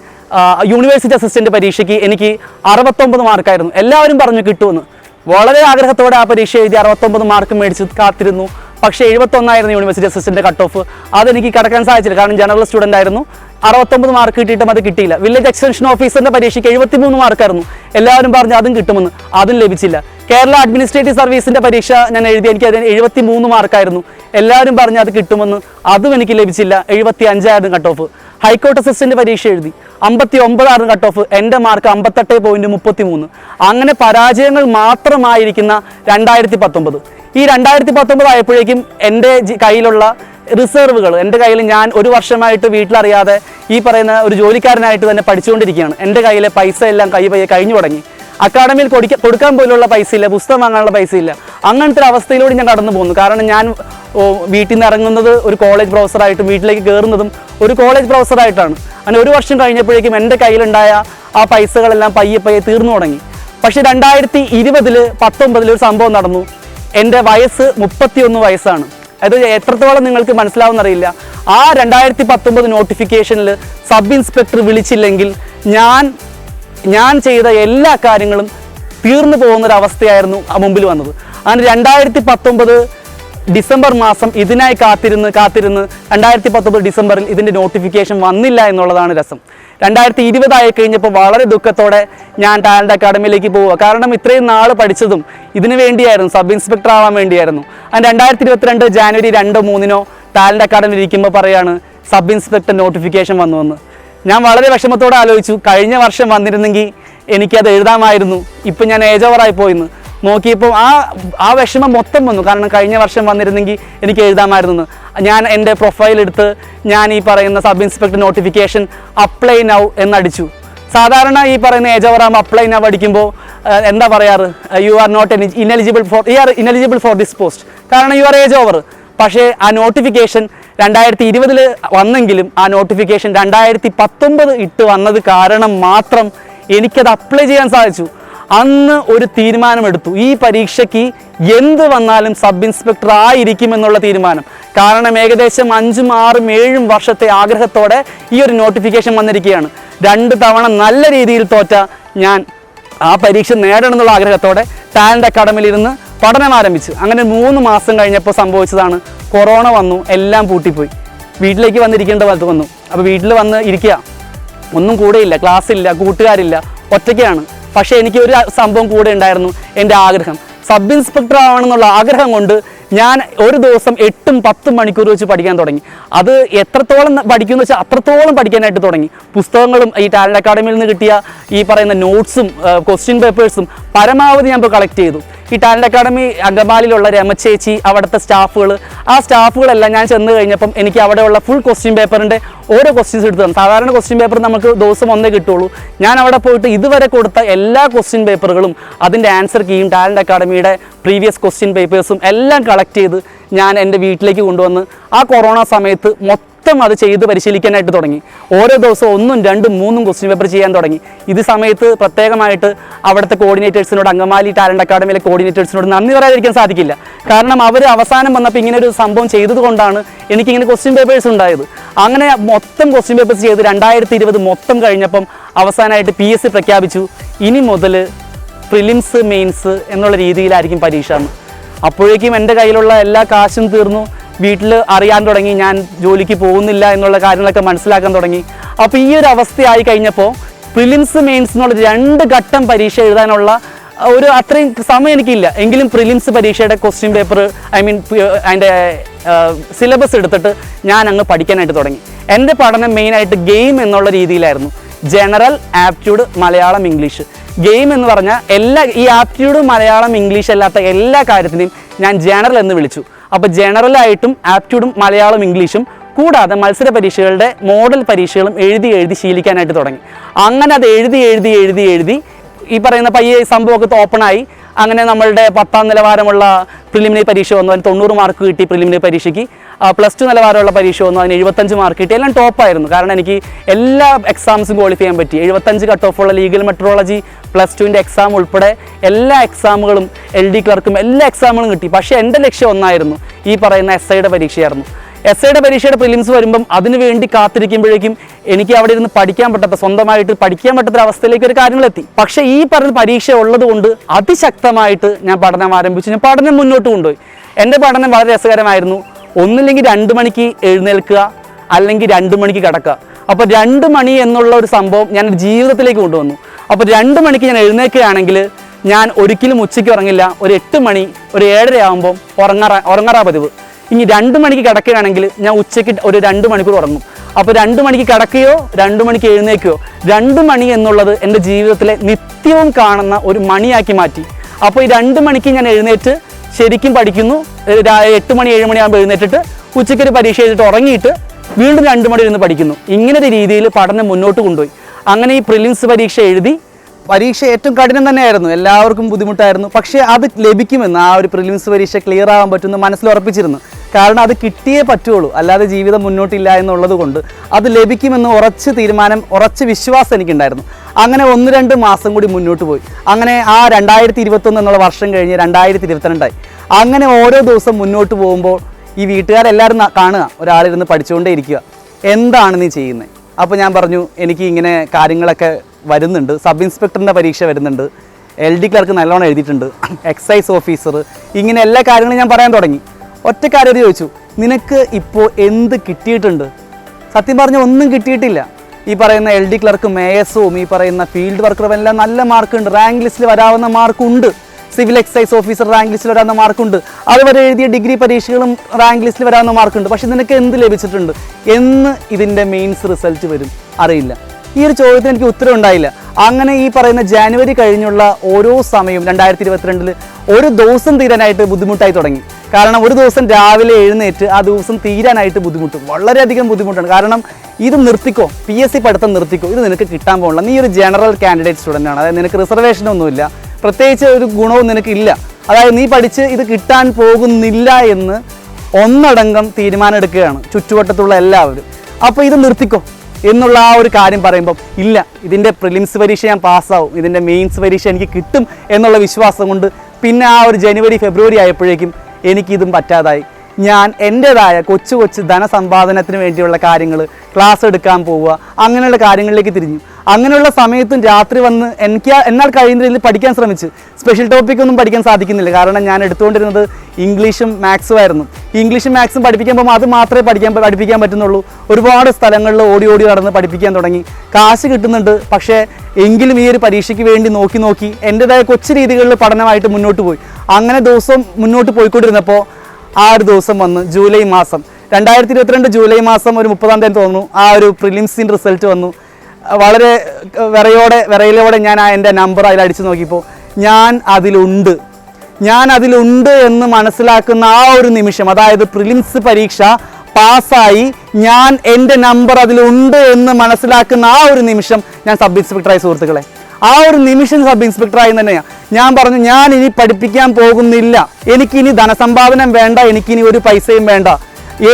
യൂണിവേഴ്സിറ്റി അസിസ്റ്റന്റ് പരീക്ഷയ്ക്ക് എനിക്ക് അറുപത്തൊമ്പത് മാർക്കായിരുന്നു. എല്ലാവരും പറഞ്ഞു കിട്ടുമെന്ന്. വളരെ ആഗ്രഹത്തോടെ ആ പരീക്ഷ എഴുതി അറുപത്തൊമ്പത് മാർക്ക് മേടിച്ച് കാത്തിരുന്നു. പക്ഷേ എഴുപത്തൊന്നായിരുന്നു യൂണിവേഴ്സിറ്റി അസിസ്റ്റന്റ് കട്ട് ഓഫ് അതെനിക്ക് കടക്കാൻ സാധിച്ചില്ല. കാരണം ജനറൽ സ്റ്റുഡന്റ് ആയിരുന്നു. അറുപത്തൊമ്പത് മാർക്ക് കിട്ടിയിട്ടും അത് കിട്ടിയില്ല. വില്ലേജ് എക്സ്റ്റൻഷൻ ഓഫീസറിന്റെ പരീക്ഷയ്ക്ക് എഴുപത്തിമൂന്ന് മാർക്കായിരുന്നു എല്ലാവരും പറഞ്ഞു അതും കിട്ടുമെന്ന്. അതും ലഭിച്ചില്ല. കേരള അഡ്മിനിസ്ട്രേറ്റീവ് സർവീസിന്റെ പരീക്ഷ ഞാൻ എഴുതി എനിക്ക് അതിന് എഴുപത്തി മൂന്ന് മാർക്കായിരുന്നു എല്ലാവരും പറഞ്ഞു അത് കിട്ടുമെന്ന്. അതും എനിക്ക് ലഭിച്ചില്ല. എഴുപത്തി അഞ്ചായിരുന്നു cut off high court assistant പരീക്ഷ എഴുതി. അമ്പത്തി ഒമ്പതായിരുന്നു കട്ട് ഓഫ് എന്റെ മാർക്ക് അമ്പത്തെട്ട് പോയിന്റ് മുപ്പത്തി മൂന്ന് അങ്ങനെ പരാജയങ്ങൾ മാത്രമായിരിക്കുന്ന രണ്ടായിരത്തി പത്തൊമ്പത് ഈ രണ്ടായിരത്തി പത്തൊമ്പത് ആയപ്പോഴേക്കും എന്റെ കയ്യിലുള്ള റിസർവുകൾ എന്റെ കയ്യിൽ ഞാൻ ഒരു വർഷമായിട്ട് വീട്ടിലറിയാതെ ഈ പറയുന്ന ഒരു ജോലിക്കാരനായിട്ട് തന്നെ പഠിച്ചുകൊണ്ടിരിക്കുകയാണ്. എന്റെ കയ്യിലെ പൈസ എല്ലാം കൈ പയ്യെ കഴിഞ്ഞു തുടങ്ങി. അക്കാഡമിയിൽ കൊടുക്ക കൊടുക്കാൻ പോലുള്ള പൈസ ഇല്ല പുസ്തകം വാങ്ങാനുള്ള പൈസ ഇല്ല അങ്ങനത്തെ ഒരു അവസ്ഥയിലൂടെ ഞാൻ കടന്നു പോകുന്നു കാരണം ഞാൻ വീട്ടിൽ നിന്ന് ഇറങ്ങുന്നത് ഒരു കോളേജ് പ്രൊഫസറായിട്ടും വീട്ടിലേക്ക് കയറുന്നതും ഒരു കോളേജ് പ്രൊഫസറായിട്ടാണ്. അങ്ങനെ ഒരു വർഷം കഴിഞ്ഞപ്പോഴേക്കും എന്റെ കയ്യിലുണ്ടായ ആ പൈസകളെല്ലാം പയ്യെ പയ്യെ തീർന്നു തുടങ്ങി. പക്ഷേ രണ്ടായിരത്തി ഇരുപതിൽ പത്തൊമ്പതിൽ ഒരു സംഭവം നടന്നു. എന്റെ വയസ്സ് മുപ്പത്തിയൊന്ന് വയസ്സാണ്. അത് എത്രത്തോളം നിങ്ങൾക്ക് മനസ്സിലാവുന്നറിയില്ല. ആ രണ്ടായിരത്തി പത്തൊമ്പത് നോട്ടിഫിക്കേഷനിൽ സബ് ഇൻസ്പെക്ടർ വിളിച്ചില്ലെങ്കിൽ ഞാൻ ഞാൻ ചെയ്ത എല്ലാ കാര്യങ്ങളും തീർന്നു പോകുന്നൊരവസ്ഥയായിരുന്നു മുമ്പിൽ വന്നത്. അങ്ങനെ രണ്ടായിരത്തി പത്തൊമ്പത് ഡിസംബർ മാസം ഇതിനായി കാത്തിരുന്ന് കാത്തിരുന്ന് രണ്ടായിരത്തി പത്തൊമ്പത് ഡിസംബറിൽ ഇതിന്റെ നോട്ടിഫിക്കേഷൻ വന്നില്ല എന്നുള്ളതാണ് രസം. രണ്ടായിരത്തി ഇരുപതായി കഴിഞ്ഞപ്പോൾ വളരെ ദുഃഖത്തോടെ ഞാൻ ടാലന്റ് അക്കാഡമിയിലേക്ക് പോവുക. കാരണം ഇത്രയും നാൾ പഠിച്ചതും ഇതിനു വേണ്ടിയായിരുന്നു സബ് ഇൻസ്പെക്ടർ ആവാൻ വേണ്ടിയായിരുന്നു. അത് രണ്ടായിരത്തി ഇരുപത്തിരണ്ട് ജാനുവരി രണ്ടോ മൂന്നിനോ ടാലന്റ് അക്കാഡമിയിൽ ഇരിക്കുമ്പോൾ പറയാണ് സബ് ഇൻസ്പെക്ടർ നോട്ടിഫിക്കേഷൻ വന്നു വന്ന് ഞാൻ വളരെ വിഷമത്തോടെ ആലോചിച്ചു. കഴിഞ്ഞ വർഷം വന്നിരുന്നെങ്കിൽ എനിക്കത് എഴുതാമായിരുന്നു. ഇപ്പം ഞാൻ ഏജ് ഓവറായി പോയിന്ന്. നോക്കിയപ്പോൾ ആ ആ വിഷമം മൊത്തം വന്നു. കാരണം കഴിഞ്ഞ വർഷം വന്നിരുന്നെങ്കിൽ എനിക്ക് എഴുതാമായിരുന്നു ഞാൻ എന്റെ പ്രൊഫൈൽ എടുത്ത് ഞാൻ ഈ പറയുന്ന sub inspector notification apply now എന്നടിച്ചു. സാധാരണ ഈ പറയുന്ന ഏജ് ഓവർ ആകുമ്പോൾ അപ്ലൈ നൗ അടിക്കുമ്പോൾ എന്താ പറയാറ്? You are not ineligible for you are ineligible for this post കാരണം യു ആർ ഏജ് ഓവർ പക്ഷേ ആ നോട്ടിഫിക്കേഷൻ രണ്ടായിരത്തി ഇരുപതിൽ വന്നെങ്കിലും ആ നോട്ടിഫിക്കേഷൻ രണ്ടായിരത്തി പത്തൊമ്പത് ഇട്ട് വന്നത് കാരണം മാത്രം എനിക്കത് അപ്ലൈ ചെയ്യാൻ സാധിച്ചു. അന്ന് ഒരു തീരുമാനമെടുത്തു. ഈ പരീക്ഷയ്ക്ക് എന്ത് വന്നാലും സബ് ഇൻസ്പെക്ടർ ആയിരിക്കും എന്നുള്ള തീരുമാനം. കാരണം ഏകദേശം അഞ്ചും ആറും ഏഴും വർഷത്തെ ആഗ്രഹത്തോടെ ഈ ഒരു നോട്ടിഫിക്കേഷൻ വന്നിരിക്കുകയാണ്. രണ്ട് തവണ നല്ല രീതിയിൽ തോറ്റ ഞാൻ ആ പരീക്ഷ നേടണം എന്നുള്ള ആഗ്രഹത്തോടെ ടാലന്റ് അക്കാഡമിയിൽ ഇരുന്ന് പഠനം ആരംഭിച്ചു. അങ്ങനെ മൂന്ന് മാസം കഴിഞ്ഞപ്പോൾ സംഭവിച്ചതാണ്. കൊറോണ വന്നു എല്ലാം പൂട്ടിപ്പോയി. വീട്ടിലേക്ക് വന്നിരിക്കേണ്ട പോലത്ത് വന്നു. അപ്പോൾ വീട്ടിൽ വന്ന് ഇരിക്കുക. ഒന്നും കൂടെയില്ല ക്ലാസ് ഇല്ല കൂട്ടുകാരില്ല ഒറ്റയ്ക്കാണ്. പക്ഷേ എനിക്ക് ഒരു സംഭവം കൂടെ ഉണ്ടായിരുന്നു എന്റെ ആഗ്രഹം. സബ് ഇൻസ്പെക്ടർ ആവണമെന്നുള്ള ആഗ്രഹം കൊണ്ട് ഞാൻ ഒരു ദിവസം എട്ടും പത്തും മണിക്കൂർ വെച്ച് പഠിക്കാൻ തുടങ്ങി. അത് എത്രത്തോളം പഠിക്കുമെന്ന് വെച്ചാൽ അത്രത്തോളം പഠിക്കാനായിട്ട് തുടങ്ങി. പുസ്തകങ്ങളും ഈ ടാലന്റ് അക്കാഡമിയിൽ നിന്ന് കിട്ടിയ ഈ പറയുന്ന നോട്ട്സും ക്വസ്റ്റ്യൻ പേപ്പേഴ്സും പരമാവധി ഞാൻ ഇപ്പോൾ കളക്ട് ചെയ്തു. ഈ ടാലന്റ് അക്കാഡമി അങ്കമാലിയിലുള്ള രമചേച്ചി അവിടുത്തെ സ്റ്റാഫുകൾ ആ സ്റ്റാഫുകളെല്ലാം ഞാൻ ചെന്ന് കഴിഞ്ഞപ്പം എനിക്ക് അവിടെയുള്ള ഫുൾ ക്വസ്റ്റ്യൻ പേപ്പറിന്റെ ഓരോ ക്വസ്റ്റ്യൻസ് എടുത്തു തന്നു. സാധാരണ ക്വസ്റ്റ്യൻ പേപ്പർ നമുക്ക് ദിവസം ഒന്നേ കിട്ടുള്ളൂ. ഞാൻ അവിടെ പോയിട്ട് ഇതുവരെ കൊടുത്ത എല്ലാ ക്വസ്റ്റ്യൻ പേപ്പറുകളും അതിന്റെ ആൻസർ കീയും ടാലന്റ് അക്കാഡമിയുടെ പ്രീവിയസ് ക്വസ്റ്റ്യൻ പേപ്പേഴ്സും എല്ലാം കളക്ട് ചെയ്ത് ഞാൻ എന്റെ വീട്ടിലേക്ക് കൊണ്ടുവന്ന് ആ കൊറോണ സമയത്ത് മൊത്തം അത് ചെയ്ത് പരിശീലിക്കാനായിട്ട് തുടങ്ങി. ഓരോ ദിവസവും ഒന്നും രണ്ടും മൂന്നും ക്വസ്റ്റ്യൻ പേപ്പർ ചെയ്യാൻ തുടങ്ങി. ഇത് സമയത്ത് പ്രത്യേകമായിട്ട് അവിടുത്തെ കോർഡിനേറ്റേഴ്സിനോട് അങ്കമാലി ടാലന്റ് അക്കാഡമിയിലെ കോർഡിനേറ്റേഴ്സിനോട് നന്ദി പറയാതിരിക്കാൻ സാധിക്കില്ല. കാരണം അവർ അവസാനം വന്നപ്പോൾ ഇങ്ങനെ ഒരു സംഭവം ചെയ്തതുകൊണ്ടാണ് എനിക്കിങ്ങനെ ക്വസ്റ്റ്യൻ പേപ്പേഴ്സ് ഉണ്ടായത്. അങ്ങനെ മൊത്തം ക്വസ്റ്റ്യൻ പേപ്പേഴ്സ് ചെയ്ത് രണ്ടായിരത്തി ഇരുപത് മൊത്തം കഴിഞ്ഞപ്പം അവസാനമായിട്ട് പി എസ് സി പ്രഖ്യാപിച്ചു. ഇനി മുതൽ പ്രിലിംസ് മെയിൻസ് എന്നുള്ള രീതിയിലായിരിക്കും പരീക്ഷ അപ്പോഴേക്കും എന്റെ കയ്യിലുള്ള എല്ലാ കാശും തീർന്നു. വീട്ടിൽ അറിയാൻ തുടങ്ങി. ഞാൻ ജോലിക്ക് പോകുന്നില്ല എന്നുള്ള കാര്യങ്ങളൊക്കെ മനസ്സിലാക്കാൻ തുടങ്ങി. അപ്പോൾ ഈ ഒരു അവസ്ഥയായി കഴിഞ്ഞപ്പോൾ പ്രിലിംസ് മെയിൻസ് എന്നുള്ള രണ്ട് ഘട്ടം പരീക്ഷ എഴുതാനുള്ള ഒരു അത്രയും സമയം എനിക്കില്ല. എങ്കിലും പ്രിലിംസ് പരീക്ഷയുടെ ക്വസ്റ്റ്യൻ പേപ്പർ ഐ മീൻ അതിന്റെ സിലബസ് എടുത്തിട്ട് ഞാൻ അങ്ങ് പഠിക്കാനായിട്ട് തുടങ്ങി. എന്റെ പഠനം മെയിനായിട്ട് ഗെയിം എന്നുള്ള രീതിയിലായിരുന്നു. General aptitude Malayalam English game എന്ന് പറഞ്ഞാൽ എല്ലാ ഈ ആപ്റ്റിറ്റ്യൂഡ് മലയാളം ഇംഗ്ലീഷ് അല്ലാത്ത എല്ലാ കാര്യത്തിനെയും ഞാൻ ജനറൽ എന്ന് വിളിച്ചു. അപ്പോൾ ജനറലായിട്ടും ആപ്റ്റിറ്റ്യൂഡും മലയാളം ഇംഗ്ലീഷും കൂടാതെ മത്സര പരീക്ഷകളുടെ മോഡൽ പരീക്ഷകളും എഴുതി എഴുതി ശീലിക്കാനായിട്ട് തുടങ്ങി. അങ്ങനെ അത് എഴുതി എഴുതി എഴുതി എഴുതി ഈ പറയുന്ന പയ്യെ സംഭവമൊക്കെ ഓപ്പണായി അങ്ങനെ നമ്മളുടെ പത്താം നിലവാരമുള്ള പ്രിലിമിനറി പരീക്ഷ വന്നു. അതിന് തൊണ്ണൂറ് മാർക്ക് കിട്ടി പ്രിലിമിനറി പരീക്ഷയ്ക്ക്. പ്ലസ് ടു നിലവാരമുള്ള പരീക്ഷ വന്നു. അതിന് എഴുപത്തഞ്ച് മാർക്ക് കിട്ടി. എല്ലാം ടോപ്പായിരുന്നു കാരണം എനിക്ക് എല്ലാ എക്സാംസും ക്വാളിഫൈ ചെയ്യാൻ പറ്റി. എഴുപത്തഞ്ച് കട്ട് ഉള്ള ലീഗൽ മെട്രോളജി പ്ലസ് ടുവിന്റെ എക്സാം ഉൾപ്പെടെ എല്ലാ എക്സാമുകളും എൽ ഡി ക്ലർക്കും എല്ലാ എക്സാമുകളും കിട്ടി. പക്ഷേ എന്റെ ലക്ഷ്യം ഒന്നായിരുന്നു ഈ പറയുന്ന എസ് ഐയുടെ പരീക്ഷയായിരുന്നു. എസ് ഐയുടെ പരീക്ഷയുടെ പ്രിലിംസ് വരുമ്പം അതിനു വേണ്ടി കാത്തിരിക്കുമ്പോഴേക്കും എനിക്ക് അവിടെ ഇരുന്ന് പഠിക്കാൻ പറ്റാത്ത സ്വന്തമായിട്ട് പഠിക്കാൻ പറ്റാത്ത അവസ്ഥയിലേക്ക് ഒരു കാര്യങ്ങളെത്തി. പക്ഷേ ഈ പറഞ്ഞ പരീക്ഷ ഉള്ളത് കൊണ്ട് അതിശക്തമായിട്ട് ഞാൻ പഠനം ആരംഭിച്ചു. ഞാൻ പഠനം മുന്നോട്ട് കൊണ്ടുപോയി. എന്റെ പഠനം വളരെ രസകരമായിരുന്നു. ഒന്നില്ലെങ്കിൽ രണ്ട് മണിക്ക് എഴുന്നേൽക്കുക അല്ലെങ്കിൽ രണ്ട് മണിക്ക് കിടക്കുക. അപ്പോൾ രണ്ട് മണി എന്നുള്ള ഒരു സംഭവം ഞാൻ ജീവിതത്തിലേക്ക് കൊണ്ടുവന്നു. അപ്പോൾ രണ്ട് മണിക്ക് ഞാൻ എഴുന്നേൽക്കുകയാണെങ്കിൽ ഞാൻ ഒരിക്കലും ഉച്ചയ്ക്ക് ഉറങ്ങില്ല. ഒരു എട്ട് മണി ഒരു ഏഴര ആകുമ്പം ഉറങ്ങാറ ഉറങ്ങാറാ പതിവ്. ഇനി രണ്ട് മണിക്ക് കിടക്കുകയാണെങ്കിൽ ഞാൻ ഉച്ചയ്ക്ക് ഒരു രണ്ട് മണിക്കൂർ ഉറങ്ങും. അപ്പോൾ രണ്ട് മണിക്ക് കിടക്കുകയോ രണ്ട് മണിക്ക് എഴുന്നേക്കുകയോ രണ്ട് മണി എന്നുള്ളത് എന്റെ ജീവിതത്തിലെ നിത്യവും കാണുന്ന ഒരു മണിയാക്കി മാറ്റി. അപ്പോൾ ഈ രണ്ട് മണിക്ക് ഞാൻ എഴുന്നേറ്റ് ശരിക്കും പഠിക്കുന്നു. എട്ട് മണി ഏഴ് മണിയാകുമ്പോൾ എഴുന്നേറ്റിട്ട് ഉച്ചയ്ക്ക് ഒരു പരീക്ഷ എഴുതിയിട്ട് ഉറങ്ങിയിട്ട് വീണ്ടും രണ്ട് മണി ഇരുന്ന് പഠിക്കുന്നു. ഇങ്ങനെ ഒരു രീതിയിൽ പഠനം മുന്നോട്ട് കൊണ്ടുപോയി. അങ്ങനെ ഈ പ്രിലിംസ് പരീക്ഷ എഴുതി പരീക്ഷ ഏറ്റവും കഠിനം തന്നെയായിരുന്നു. എല്ലാവർക്കും ബുദ്ധിമുട്ടായിരുന്നു. പക്ഷേ അത് ലഭിക്കുമെന്ന് ആ ഒരു പ്രിലിംസ് പരീക്ഷ ക്ലിയർ ആവാൻ പറ്റുമെന്ന് മനസ്സിൽ ഉറപ്പിച്ചിരുന്നു. കാരണം അത് കിട്ടിയേ പറ്റുള്ളൂ. അല്ലാതെ ജീവിതം മുന്നോട്ടില്ല എന്നുള്ളത് കൊണ്ട് അത് ലഭിക്കുമെന്ന് ഉറച്ച് തീരുമാനം ഉറച്ച് വിശ്വാസം എനിക്കുണ്ടായിരുന്നു. അങ്ങനെ ഒന്ന് രണ്ട് മാസം കൂടി മുന്നോട്ട് പോയി. അങ്ങനെ ആ രണ്ടായിരത്തി ഇരുപത്തൊന്ന് എന്നുള്ള വർഷം കഴിഞ്ഞ് രണ്ടായിരത്തി ഇരുപത്തിരണ്ടായി അങ്ങനെ ഓരോ ദിവസം മുന്നോട്ട് പോകുമ്പോൾ ഈ വീട്ടുകാരെല്ലാവരും കാണുക ഒരാളിരുന്ന് പഠിച്ചുകൊണ്ടേ ഇരിക്കുക. എന്താണ് നീ ചെയ്യുന്നത് അപ്പോൾ ഞാൻ പറഞ്ഞു എനിക്ക് ഇങ്ങനെ കാര്യങ്ങളൊക്കെ വരുന്നുണ്ട്. സബ് ഇൻസ്പെക്ടറിന്റെ പരീക്ഷ വരുന്നുണ്ട്. എൽ ഡി ക്ലർക്ക് നല്ലോണം എഴുതിയിട്ടുണ്ട്. എക്സൈസ് ഓഫീസർ ഇങ്ങനെ എല്ലാ കാര്യങ്ങളും ഞാൻ പറയാൻ തുടങ്ങി. ഒറ്റ കാര്യം ചോദിച്ചു നിനക്ക് ഇപ്പോൾ എന്ത് കിട്ടിയിട്ടുണ്ട്? സത്യം പറഞ്ഞ ഒന്നും കിട്ടിയിട്ടില്ല. ഈ പറയുന്ന എൽ ഡി ക്ലർക്കും എസും ഈ പറയുന്ന ഫീൽഡ് വർക്കറും എല്ലാം നല്ല മാർക്കുണ്ട് റാങ്ക് ലിസ്റ്റിൽ വരാവുന്ന മാർക്കുണ്ട് സിവിൽ എക്സൈസ് ഓഫീസർ റാങ്ക് ലിസ്റ്റിൽ വരാവുന്ന മാർക്കുണ്ട് അതുവരെ എഴുതിയ ഡിഗ്രി പരീക്ഷകളും റാങ്ക് ലിസ്റ്റിൽ വരാവുന്ന മാർക്കുണ്ട് പക്ഷെ നിനക്ക് എന്ത് ലഭിച്ചിട്ടുണ്ട്? എന്ന് ഇതിന്റെ മെയിൻസ് റിസൾട്ട് വരും. അറിയില്ല. ഈ ഒരു ചോദ്യത്തിന് എനിക്ക് ഉത്തരം ഉണ്ടായില്ല. അങ്ങനെ ഈ പറയുന്ന ജാനുവരി കഴിഞ്ഞുള്ള ഓരോ സമയവും രണ്ടായിരത്തി ഇരുപത്തിരണ്ടിൽ ഒരു ദിവസം തീരാനായിട്ട് ബുദ്ധിമുട്ടായി തുടങ്ങി. കാരണം ഒരു ദിവസം രാവിലെ എഴുന്നേറ്റ് ആ ദിവസം തീരാനായിട്ട് ബുദ്ധിമുട്ടും. വളരെയധികം ബുദ്ധിമുട്ടാണ്. കാരണം ഇത് നിർത്തിക്കോ? പി എസ് സി പഠിത്തം നിർത്തിക്കോ? ഇത് നിനക്ക് കിട്ടാൻ പോകണം നീ ഒരു ജനറൽ കാൻഡിഡേറ്റ് സ്റ്റുഡന്റ് ആണ്. അതായത് നിനക്ക് റിസർവേഷനൊന്നുമില്ല പ്രത്യേകിച്ച് ഒരു ഗുണവും നിനക്ക് ഇല്ല. അതായത് നീ പഠിച്ച് ഇത് കിട്ടാൻ പോകുന്നില്ല എന്ന് ഒന്നടങ്കം തീരുമാനം എടുക്കുകയാണ് ചുറ്റുവട്ടത്തുള്ള എല്ലാവരും. അപ്പോൾ ഇത് നിർത്തിക്കോ? എന്നുള്ള ആ ഒരു കാര്യം പറയുമ്പോൾ ഇല്ല ഇതിന്റെ പ്രിലിംസ് പരീക്ഷ ഞാൻ പാസ്സാവും ഇതിന്റെ മെയിൻസ് പരീക്ഷ എനിക്ക് കിട്ടും എന്നുള്ള വിശ്വാസം കൊണ്ട് പിന്നെ ആ ഒരു ജനുവരി ഫെബ്രുവരി ആയപ്പോഴേക്കും എനിക്കിതും പറ്റാതായി. ഞാൻ എന്റെതായ കൊച്ചു കൊച്ചു ധനസമ്പാദനത്തിന് വേണ്ടിയുള്ള കാര്യങ്ങൾ ക്ലാസ് എടുക്കാൻ പോവുക അങ്ങനെയുള്ള കാര്യങ്ങളിലേക്ക് തിരിഞ്ഞു. അങ്ങനെയുള്ള സമയത്തും രാത്രി വന്ന് എനിക്ക് എന്നാൽ കഴിയുന്ന രീതിയിൽ പഠിക്കാൻ ശ്രമിച്ചു. സ്പെഷ്യൽ ടോപ്പിക് ഒന്നും പഠിക്കാൻ സാധിക്കുന്നില്ല. കാരണം ഞാൻ എടുത്തുകൊണ്ടിരുന്നത് ഇംഗ്ലീഷും മാത്സും ആയിരുന്നു. ഇംഗ്ലീഷും മാത്സും പഠിപ്പിക്കുമ്പോൾ അത് മാത്രമേ പഠിക്കാൻ പഠിപ്പിക്കാൻ പറ്റുന്നുള്ളൂ. ഒരുപാട് സ്ഥലങ്ങളിൽ ഓടി ഓടി നടന്ന് പഠിപ്പിക്കാൻ തുടങ്ങി. കാശ് കിട്ടുന്നുണ്ട്. പക്ഷേ എങ്കിലും ഈ ഒരു പരീക്ഷയ്ക്ക് വേണ്ടി നോക്കി നോക്കി എന്റെതായ കൊച്ചു രീതികളിൽ പഠനമായിട്ട് മുന്നോട്ട് പോയി. അങ്ങനെ ദിവസം മുന്നോട്ട് പോയിക്കൊണ്ടിരുന്നപ്പോൾ ആ ഒരു ദിവസം വന്ന് ജൂലൈ മാസം. രണ്ടായിരത്തി ഇരുപത്തിരണ്ട് ജൂലൈ മാസം ഒരു മുപ്പതാം തീയതി തോന്നുന്നു. ആ ഒരു പ്രിലിംസിന്റെ റിസൾട്ട് വന്നു. വളരെ വിറയോടെ വിറയിലോടെ ഞാൻ ആ എന്റെ നമ്പർ അതിൽ അടിച്ചു നോക്കിയപ്പോൾ ഞാൻ അതിലുണ്ട്. ഞാൻ അതിലുണ്ട് എന്ന് മനസ്സിലാക്കുന്ന ആ ഒരു നിമിഷം അതായത് പ്രിലിംസ് പരീക്ഷ പാസ്സായി ഞാൻ എന്റെ നമ്പർ അതിലുണ്ട് എന്ന് മനസ്സിലാക്കുന്ന ആ ഒരു നിമിഷം ഞാൻ സബ് ഇൻസ്പെക്ടറായി സുഹൃത്തുക്കളെ. ആ ഒരു നിമിഷം സബ് ഇൻസ്പെക്ടറായി തന്നെയാണ് ഞാൻ പറഞ്ഞു ഞാൻ ഇനി പഠിപ്പിക്കാൻ പോകുന്നില്ല. എനിക്കിനി ധനസമ്പാദനം വേണ്ട എനിക്കിനി ഒരു പൈസയും വേണ്ട.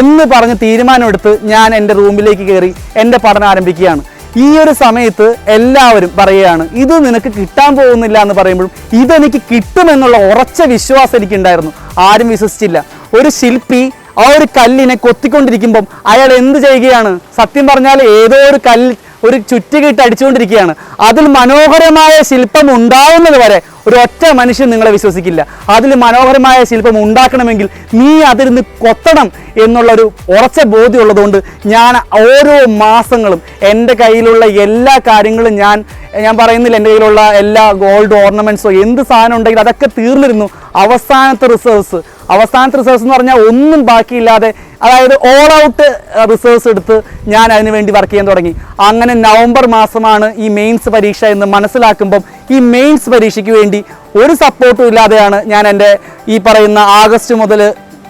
എന്ന് പറഞ്ഞ് തീരുമാനമെടുത്ത് ഞാൻ എന്റെ റൂമിലേക്ക് കയറി എന്റെ പഠനം ആരംഭിക്കുകയാണ്. ഈ ഒരു സമയത്ത് എല്ലാവരും പറയുകയാണ് ഇത് നിനക്ക് കിട്ടാൻ പോകുന്നില്ല എന്ന് പറയുമ്പോഴും ഇതെനിക്ക് കിട്ടുമെന്നുള്ള ഉറച്ച വിശ്വാസം എനിക്കുണ്ടായിരുന്നു. ആരും വിശ്വസിച്ചില്ല. ഒരു ശില്പി ആ ഒരു കല്ലിനെ കൊത്തിക്കൊണ്ടിരിക്കുമ്പം അയാൾ എന്ത് ചെയ്യുകയാണ്? സത്യം പറഞ്ഞാൽ ഏതോ ഒരു കല്ല് ഒരു ചുറ്റുകിട്ട് അടിച്ചുകൊണ്ടിരിക്കുകയാണ്. അതിൽ മനോഹരമായ ശില്പം ഉണ്ടാവുന്നത് വരെ ഒറ്റ മനുഷ്യൻ നിങ്ങളെ വിശ്വസിക്കില്ല. അതിൽ മനോഹരമായ ശില്പം ഉണ്ടാക്കണമെങ്കിൽ നീ അതിൽ നിന്ന് കൊത്തണം എന്നുള്ളൊരു ഉറച്ച ബോധ്യമുള്ളതുകൊണ്ട് ഞാൻ ഓരോ മാസങ്ങളും എന്റെ കയ്യിലുള്ള എല്ലാ കാര്യങ്ങളും ഞാൻ ഞാൻ പറയുന്നില്ല എന്റെ കയ്യിലുള്ള എല്ലാ ഗോൾഡ് ഓർണമെന്റ്സോ എന്ത് സാധനം ഉണ്ടെങ്കിലും അതൊക്കെ തീർന്നിരുന്നു. അവസാനത്തെ റിസർവ്സ് അവസാനത്തെ റിസേഴ്സ് എന്ന് പറഞ്ഞാൽ ഒന്നും ബാക്കിയില്ലാതെ അതായത് ഓൾ ഔട്ട് റിസേഴ്സ് എടുത്ത് ഞാൻ അതിന് വേണ്ടി വർക്ക് ചെയ്യാൻ തുടങ്ങി. അങ്ങനെ നവംബർ മാസമാണ് ഈ മെയിൻസ് പരീക്ഷ എന്ന് മനസ്സിലാക്കുമ്പം ഈ മെയിൻസ് പരീക്ഷയ്ക്ക് വേണ്ടി ഒരു സപ്പോർട്ടും ഇല്ലാതെയാണ് ഞാൻ എന്റെ ഈ പറയുന്ന ആഗസ്റ്റ് മുതൽ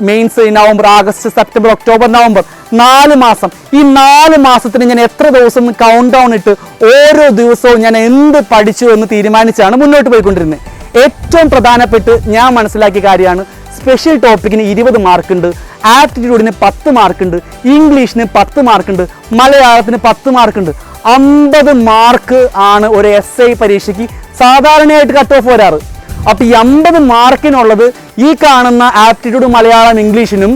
mains November August September October November നാല് മാസം. ഈ നാല് മാസത്തിന് ഞാൻ എത്ര ദിവസം കൗണ്ട് ഡൗൺ ഇട്ട് ഓരോ ദിവസവും ഞാൻ എന്ത് പഠിച്ചു എന്ന് തീരുമാനിച്ചാണ് മുന്നോട്ട് പോയിക്കൊണ്ടിരുന്നത്. ഏറ്റവും പ്രധാനപ്പെട്ട് ഞാൻ മനസ്സിലാക്കിയ കാര്യമാണ് സ്പെഷ്യൽ ടോപ്പിക്കിന് ഇരുപത് മാർക്കുണ്ട് ആപ്റ്റിറ്റ്യൂഡിന് പത്ത് മാർക്കുണ്ട് ഇംഗ്ലീഷിന് പത്ത് മാർക്കുണ്ട് മലയാളത്തിന് പത്ത് മാർക്കുണ്ട്. അമ്പത് മാർക്ക് ആണ് ഒരു എസ് ഐ പരീക്ഷയ്ക്ക് സാധാരണയായിട്ട് കട്ട് ഓഫ് വരാറ്. അപ്പോൾ ഈ അമ്പത് മാർക്കിനുള്ളത് ഈ കാണുന്ന ആപ്റ്റിറ്റ്യൂഡ് മലയാളം ഇംഗ്ലീഷിനും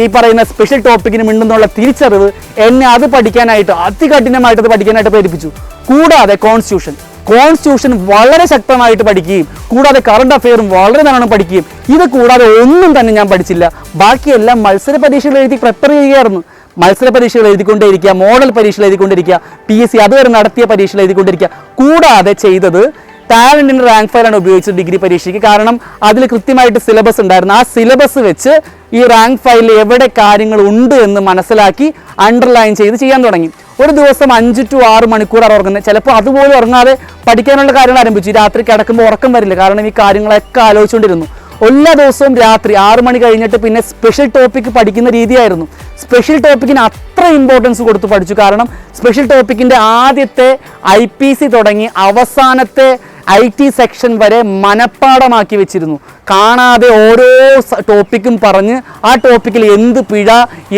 ഈ പറയുന്ന സ്പെഷ്യൽ ടോപ്പിക്കിനും ഉണ്ടെന്നുള്ള തിരിച്ചറിവ് എന്നെ അത് പഠിക്കാനായിട്ട് അതികഠിനമായിട്ട് അത് പഠിക്കാനായിട്ട് പ്രേരിപ്പിച്ചു. കൂടാതെ കോൺസ്റ്റിറ്റ്യൂഷൻ കോൺസ്റ്റിറ്റ്യൂഷൻ വളരെ ശക്തമായിട്ട് പഠിക്കുകയും കൂടാതെ കറണ്ട് അഫെയറും വളരെ നല്ലോണം പഠിക്കുകയും ഇത് കൂടാതെ ഒന്നും തന്നെ ഞാൻ പഠിച്ചില്ല. ബാക്കിയെല്ലാം മത്സര പരീക്ഷകൾ എഴുതി പ്രിപ്പയർ ചെയ്യുകയായിരുന്നു. മത്സര പരീക്ഷകൾ എഴുതിക്കൊണ്ടേയിരിക്കുക മോഡൽ പരീക്ഷകൾ എഴുതിക്കൊണ്ടിരിക്കുക പി എസ് സി അതുവരെ നടത്തിയ പരീക്ഷകൾ എഴുതിക്കൊണ്ടിരിക്കുക കൂടാതെ ചെയ്തത് ടാലന്റിന്റെ റാങ്ക് ഫയലാണ് ഉപയോഗിച്ചത് ഡിഗ്രി പരീക്ഷയ്ക്ക്. കാരണം അതിൽ കൃത്യമായിട്ട് സിലബസ് ഉണ്ടായിരുന്നു. ആ സിലബസ് വെച്ച് ഈ റാങ്ക് ഫയലിൽ എവിടെ കാര്യങ്ങൾ ഉണ്ട് എന്ന് മനസ്സിലാക്കി അണ്ടർലൈൻ ചെയ്ത് ചെയ്യാൻ തുടങ്ങി. ഒരു ദിവസം അഞ്ച് ടു ആറ് മണിക്കൂറാണ് ഉറങ്ങുന്നത്. ചിലപ്പോൾ അതുപോലെ ഉറങ്ങാതെ പഠിക്കാനുള്ള കാര്യങ്ങൾ ആരംഭിച്ചു. രാത്രി കിടക്കുമ്പോൾ ഉറക്കം വരില്ല. കാരണം ഈ കാര്യങ്ങളൊക്കെ ആലോചിച്ചുകൊണ്ടിരുന്നു. എല്ലാ ദിവസവും രാത്രി ആറ് മണി കഴിഞ്ഞിട്ട് പിന്നെ സ്പെഷ്യൽ ടോപ്പിക്ക് പഠിക്കുന്ന രീതിയായിരുന്നു. സ്പെഷ്യൽ ടോപ്പിക്കിന് അത്ര ഇമ്പോർട്ടൻസ് കൊടുത്ത് പഠിച്ചു. കാരണം സ്പെഷ്യൽ ടോപ്പിക്കിന്റെ ആദ്യത്തെ ഐ തുടങ്ങി അവസാനത്തെ ഐ ടി സെക്ഷൻ വരെ മനഃപ്പാടമാക്കി വെച്ചിരുന്നു. കാണാതെ ഓരോ ടോപ്പിക്കും പറഞ്ഞ് ആ ടോപ്പിക്കിൽ എന്ത് പിഴ